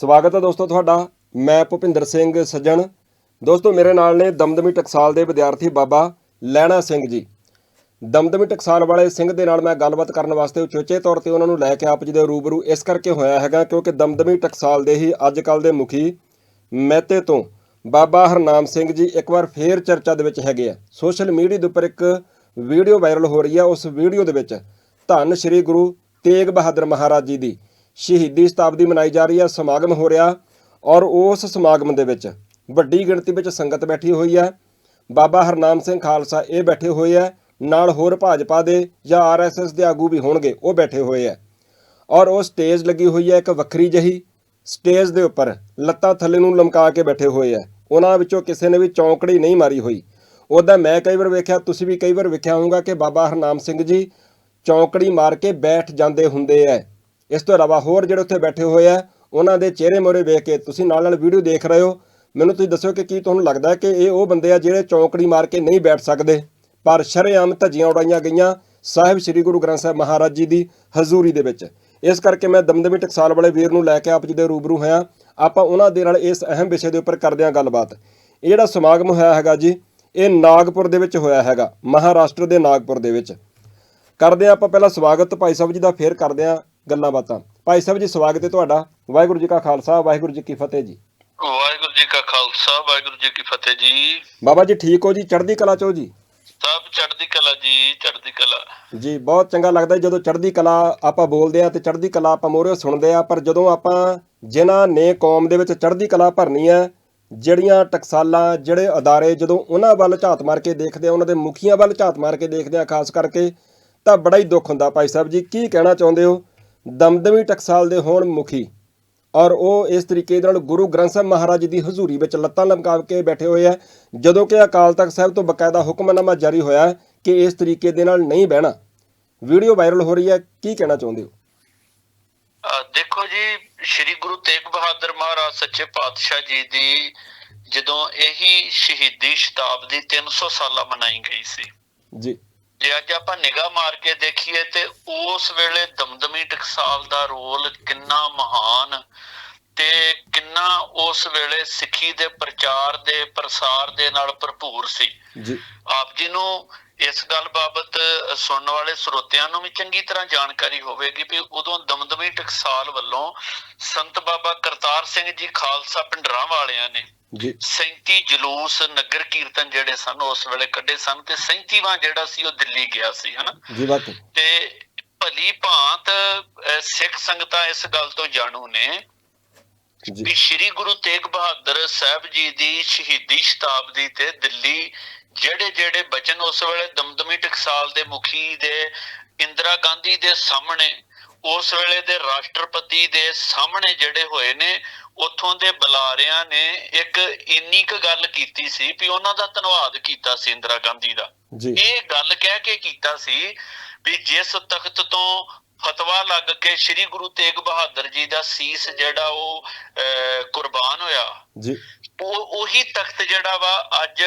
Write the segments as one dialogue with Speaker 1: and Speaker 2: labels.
Speaker 1: ਸਵਾਗਤ ਹੈ ਦੋਸਤੋ ਤੁਹਾਡਾ। ਮੈਂ ਭੁਪਿੰਦਰ ਸਿੰਘ ਸੱਜਣ। ਦੋਸਤੋ, ਮੇਰੇ ਨਾਲ ਨੇ ਦਮਦਮੀ ਟਕਸਾਲ ਦੇ ਵਿਦਿਆਰਥੀ ਬਾਬਾ ਲੈਣਾ ਸਿੰਘ ਜੀ। ਦਮਦਮੀ ਟਕਸਾਲ ਵਾਲੇ ਸਿੰਘ ਦੇ ਨਾਲ ਮੈਂ ਗੱਲਬਾਤ ਕਰਨ ਵਾਸਤੇ ਉਚੇਚੇ ਤੌਰ ਤੇ ਉਹਨਾਂ ਨੂੰ ਲੈ ਕੇ ਆਪ ਜੀ ਦੇ ਰੂਬਰੂ ਇਸ ਕਰਕੇ ਹੋਇਆ ਹੈਗਾ ਕਿਉਂਕਿ ਦਮਦਮੀ ਟਕਸਾਲ ਦੇ ਹੀ ਅੱਜ ਕੱਲ ਦੇ ਮੁਖੀ ਮਹਿਤੇ ਤੋਂ ਬਾਬਾ ਹਰਨਾਮ ਸਿੰਘ ਜੀ ਇੱਕ ਵਾਰ ਫੇਰ ਚਰਚਾ ਦੇ ਵਿੱਚ ਹੈਗੇ ਆ। ਸੋਸ਼ਲ ਮੀਡੀਆ ਦੇ ਉੱਪਰ ਇੱਕ ਵੀਡੀਓ ਵਾਇਰਲ ਹੋ ਰਹੀ ਆ। ਉਸ ਵੀਡੀਓ ਦੇ ਵਿੱਚ ਧੰਨ ਸ੍ਰੀ ਗੁਰੂ ਤੇਗ ਬਹਾਦਰ ਮਹਾਰਾਜ ਜੀ ਦੀ ਸ਼ਹੀਦੀ ਸ਼ਤਾਬਦੀ ਮਨਾਈ ਜਾ ਰਹੀ ਹੈ, ਸਮਾਗਮ ਹੋ ਰਿਹਾ ਔਰ ਉਸ ਸਮਾਗਮ ਦੇ ਵਿੱਚ ਵੱਡੀ ਗਿਣਤੀ ਵਿੱਚ ਸੰਗਤ ਬੈਠੀ ਹੋਈ ਹੈ। ਬਾਬਾ ਹਰਨਾਮ ਸਿੰਘ ਖਾਲਸਾ ਇਹ ਬੈਠੇ ਹੋਏ ਆ ਨਾਲ ਹੋਰ ਭਾਜਪਾ ਦੇ ਜਾਂ ਆਰਐਸਐਸ ਦੇ ਆਗੂ ਵੀ ਹੋਣਗੇ, ਉਹ ਬੈਠੇ ਹੋਏ ਆ ਔਰ ਉਹ ਸਟੇਜ ਲੱਗੀ ਹੋਈ ਹੈ, ਇੱਕ ਵੱਖਰੀ ਜਹੀ ਸਟੇਜ ਦੇ ਉੱਪਰ ਲੱਤਾਂ ਥੱਲੇ ਨੂੰ ਲਮਕਾ ਕੇ ਬੈਠੇ ਹੋਏ ਆ ਉਹਨਾਂ ਵਿੱਚੋਂ ਕਿਸੇ ਨੇ ਵੀ ਚੌਂਕੜੀ ਨਹੀਂ ਮਾਰੀ ਹੋਈ। ਉਹਦਾ ਮੈਂ ਕਈ ਵਾਰ ਵੇਖਿਆ, ਤੁਸੀਂ ਵੀ ਕਈ ਵਾਰ ਵੇਖਿਆ ਹੋਊਗਾ ਕਿ ਬਾਬਾ ਹਰਨਾਮ ਸਿੰਘ ਜੀ ਚੌਂਕੜੀ ਮਾਰ ਕੇ ਬੈਠ ਜਾਂਦੇ ਹੁੰਦੇ ਐ ਇਸ ਤੋਂ ਇਲਾਵਾ ਹੋਰ ਜਿਹੜੇ ਉੱਥੇ ਬੈਠੇ ਹੋਏ ਆ, ਉਹਨਾਂ ਦੇ ਚਿਹਰੇ ਮੋਰੇ ਵੇਖ ਕੇ ਤੁਸੀਂ ਨਾਲ ਨਾਲ ਵੀਡੀਓ ਦੇਖ ਰਹੇ ਹੋ। ਮੈਨੂੰ ਤੁਸੀਂ ਦੱਸਿਓ ਕਿ ਕੀ ਤੁਹਾਨੂੰ ਲੱਗਦਾ ਕਿ ਇਹ ਉਹ ਬੰਦੇ ਆ ਜਿਹੜੇ ਚੌਂਕੜੀ ਮਾਰ ਕੇ ਨਹੀਂ ਬੈਠ ਸਕਦੇ? ਪਰ ਸ਼ਰੇਆਮ ਧੱਜੀਆਂ ਉਡਾਈਆਂ ਗਈਆਂ ਸਾਹਿਬ ਸ੍ਰੀ ਗੁਰੂ ਗ੍ਰੰਥ ਸਾਹਿਬ ਮਹਾਰਾਜ ਜੀ ਦੀ ਹਜ਼ੂਰੀ ਦੇ ਵਿੱਚ। ਇਸ ਕਰਕੇ ਮੈਂ ਦਮਦਮੀ ਟਕਸਾਲ ਵਾਲੇ ਵੀਰ ਨੂੰ ਲੈ ਕੇ ਆਪ ਜੀ ਦੇ ਰੂਬਰੂ ਹੋਇਆ। ਆਪਾਂ ਉਹਨਾਂ ਦੇ ਨਾਲ ਇਸ ਅਹਿਮ ਵਿਸ਼ੇ ਦੇ ਉੱਪਰ ਕਰਦੇ ਹਾਂ ਗੱਲਬਾਤ। ਇਹ ਜਿਹੜਾ ਸਮਾਗਮ ਹੋਇਆ ਹੈਗਾ ਜੀ, ਇਹ ਨਾਗਪੁਰ ਦੇ ਵਿੱਚ ਹੋਇਆ ਹੈਗਾ, ਮਹਾਰਾਸ਼ਟਰ ਦੇ ਨਾਗਪੁਰ ਦੇ ਵਿੱਚ। ਕਰਦੇ ਹਾਂ ਆਪਾਂ ਪਹਿਲਾਂ ਸਵਾਗਤ। ਭਾਈ ਸਾਹਿਬ ਜੀ ਦਾ ਫੇਰ ਕਰਦੇ ਹਾਂ ਗੱਲਾਂ ਬਾਤਾਂ। ਭਾਈ ਸਾਹਿਬ ਜੀ ਸਵਾਗਤ ਹੈ ਤੁਹਾਡਾ। ਵਾਹਿਗੁਰੂ ਜੀ ਕਾ ਖਾਲਸਾ ਵਾਹਿਗੁਰੂ ਜੀ ਕੀ ਫਤਿਹ ਜੀ।
Speaker 2: ਵਾਹਿਗੁਰੂ ਜੀ ਕਾ ਖਾਲਸਾ ਵਾਹਿਗੁਰੂ ਜੀ ਕੀ ਫਤਿਹ ਜੀ।
Speaker 1: ਬਾਬਾ ਜੀ ਠੀਕ ਹੋ ਜੀ? ਚੜ੍ਹਦੀ ਕਲਾ ਚੋ ਜੀ?
Speaker 2: ਸਭ ਚੜ੍ਹਦੀ ਕਲਾ ਜੀ ਚੜ੍ਹਦੀ ਕਲਾ।
Speaker 1: ਜੀ ਬਹੁਤ ਚੰਗਾ ਲੱਗਦਾ ਜਦੋਂ ਚੜ੍ਹਦੀ ਕਲਾ ਆਪਾਂ ਬੋਲਦੇ ਆ ਤੇ ਚੜ੍ਹਦੀ ਕਲਾ ਆਪਾਂ ਮੋਰੇ ਸੁਣਦੇ ਆ ਪਰ ਜਦੋਂ ਆਪਾਂ ਜਿਨ੍ਹਾਂ ਨੇ ਕੌਮ ਦੇ ਵਿੱਚ ਚੜ੍ਹਦੀ ਕਲਾ ਭਰਨੀ ਹੈ ਜਿਹੜੀਆਂ ਟਕਸਾਲਾਂ ਜਿਹੜੇ ਅਦਾਰੇ ਜਦੋਂ ਉਹਨਾਂ ਵੱਲ ਝਾਤ ਮਾਰ ਕੇ ਦੇਖਦੇ ਆ ਉਹਨਾਂ ਦੇ ਮੁਖੀਆਂ ਵੱਲ ਝਾਤ ਮਾਰ ਕੇ ਦੇਖਦੇ ਆ ਖਾਸ ਕਰਕੇ ਤਾਂ ਬੜਾ ਹੀ ਦੁੱਖ ਹੁੰਦਾ। ਭਾਈ ਸਾਹਿਬ ਜੀ ਕੀ ਕਹਿਣਾ ਚਾਹੁੰਦੇ ਹੋ? ਦਮਦਮੀ ਟਕਸਾਲ ਦੇ ਹੋਣ ਮੁਖੀ। ਔਰ ਉਹ ਇਸ ਤਰੀਕੇ ਦੇ ਨਾਲ ਗੁਰੂ ਗ੍ਰੰਥ ਸਾਹਿਬ ਮਹਾਰਾਜ ਦੀ ਹਜ਼ੂਰੀ ਵਿੱਚ ਲੱਤਾਂ ਲਮਕਾ ਕੇ ਬੈਠੇ ਹੋਏ ਆ ਜਦੋਂ ਕਿ ਅਕਾਲ ਤਖਤ ਸਾਹਿਬ ਤੋਂ ਬਕਾਇਦਾ ਹੁਕਮਨਾਮਾ ਜਾਰੀ ਹੋਇਆ ਹੈ ਕਿ ਇਸ ਤਰੀਕੇ ਦੇ ਨਾਲ ਨਹੀਂ ਬਹਿਣਾ। ਵੀਡੀਓ ਵਾਇਰਲ ਹੋ ਰਹੀ ਹੈ ਕੀ ਕਹਿਣਾ ਚਾਹੁੰਦੇ ਹੋ?
Speaker 2: ਦੇਖੋ ਜੀ ਸ੍ਰੀ ਗੁਰੂ ਤੇਗ ਬਹਾਦਰ ਮਹਾਰਾਜ ਸੱਚੇ ਪਾਤਸ਼ਾਹ ਜੀ ਦੀ ਜਦੋਂ ਇਹੀ ਸ਼ਹੀਦੀ ਸ਼ਤਾਬਦੀ 300 ਸਾਲਾ ਮਨਾਈ ਗਈ ਸੀ।
Speaker 1: ਜੀ।
Speaker 2: ਜੇ ਅੱਜ ਆਪਾਂ ਨਿਗਾਹ ਮਾਰ ਕੇ ਦੇਖੀਏ ਤੇ ਉਸ ਵੇਲੇ ਦਮਦਮੀ ਟਕਸਾਲ ਦਾ ਰੋਲ ਕਿੰਨਾ ਮਹਾਨ ਤੇ ਕਿੰਨਾ ਉਸ ਵੇਲੇ ਸਿੱਖੀ ਦੇ ਪ੍ਰਚਾਰ ਦੇ ਪ੍ਰਸਾਰ ਦੇ ਨਾਲ ਭਰਪੂਰ ਸੀ।
Speaker 1: ਜੀ।
Speaker 2: ਆਪ ਜੀ ਨੂੰ ਇਸ ਗੱਲ ਬਾਬਤ ਸੁਣਨ ਵਾਲੇ ਸਰੋਤਿਆਂ ਨੂੰ ਵੀ ਚੰਗੀ ਤਰ੍ਹਾਂ ਜਾਣਕਾਰੀ ਹੋਵੇਗੀ ਵੀ ਉਦੋਂ ਦਮਦਮੀ ਟਕਸਾਲ ਵੱਲੋਂ ਸੰਤ ਬਾਬਾ ਕਰਤਾਰ ਸਿੰਘ ਜੀ ਖਾਲਸਾ ਪਿੰਡਰਾਂ ਵਾਲਿਆਂ ਨੇ
Speaker 1: ਜੀ।
Speaker 2: 37 ਜਲੂਸ ਨਗਰ ਕੀਰਤਨ ਜਿਹੜੇ ਸਨ ਉਸ ਵੇਲੇ ਕੱਢੇ ਸਨ ਤੇ 37ਵਾਂ ਜਿਹੜਾ ਸੀ ਉਹ ਦਿੱਲੀ ਗਿਆ ਸੀ ਹਨਾ?
Speaker 1: ਜੀ ਬਾਤ
Speaker 2: ਤੇ ਭਲੀ ਭਾਂਤ ਸਿੱਖ ਸੰਗਤਾਂ ਇਸ ਗੱਲ ਤੋਂ ਜਾਣੂ ਨੇ
Speaker 1: ਜੀ।
Speaker 2: ਵੀ ਸ੍ਰੀ ਗੁਰੂ ਤੇਗ ਬਹਾਦਰ ਸਾਹਿਬ ਜੀ ਦੀ ਸ਼ਹੀਦੀ ਸ਼ਤਾਬਦੀ ਤੇ ਦਿੱਲੀ ਜਿਹੜੇ ਜਿਹੜੇ ਬਚਨ ਉਸ ਵੇਲੇ ਦਮਦਮੀ ਟਕਸਾਲ ਦੇ ਮੁਖੀ ਦੇ ਇੰਦਰਾ ਗਾਂਧੀ ਦੇ ਸਾਹਮਣੇ ਉਸ ਵੇਲੇ ਦੇ ਰਾਸ਼ਟਰਪਤੀ ਦੇ ਸਾਹਮਣੇ ਜਿਹੜੇ ਹੋਏ ਨੇ ਉਥੋਂ ਦੇ ਬੁਲਾਰਿਆਂ ਨੇ ਇੱਕ ਇੰਨੀ ਕੁ ਗੱਲ ਕੀਤੀ ਸੀ ਵੀ ਉਹਨਾਂ ਦਾ ਧੰਨਵਾਦ ਕੀਤਾ ਸੀ ਇੰਦਰਾ ਗਾਂਧੀ ਦਾ। ਇਹ ਗੱਲ ਕਹਿ ਕੇ ਕੀਤਾ ਸੀ ਵੀ ਜਿਸ ਤਖਤ ਤੋਂ ਫਤਵਾ ਲੱਗ ਕੇ ਸ੍ਰੀ ਗੁਰੂ ਤੇਗ ਬਹਾਦਰ ਜੀ ਦਾ ਸੀਸ ਜਿਹੜਾ ਉਹ ਕੁਰਬਾਨ ਹੋਇਆ
Speaker 1: ਜੀ।
Speaker 2: ਉਹ ਉਹੀ ਤਖਤ ਜਿਹੜਾ ਵਾ ਅੱਜ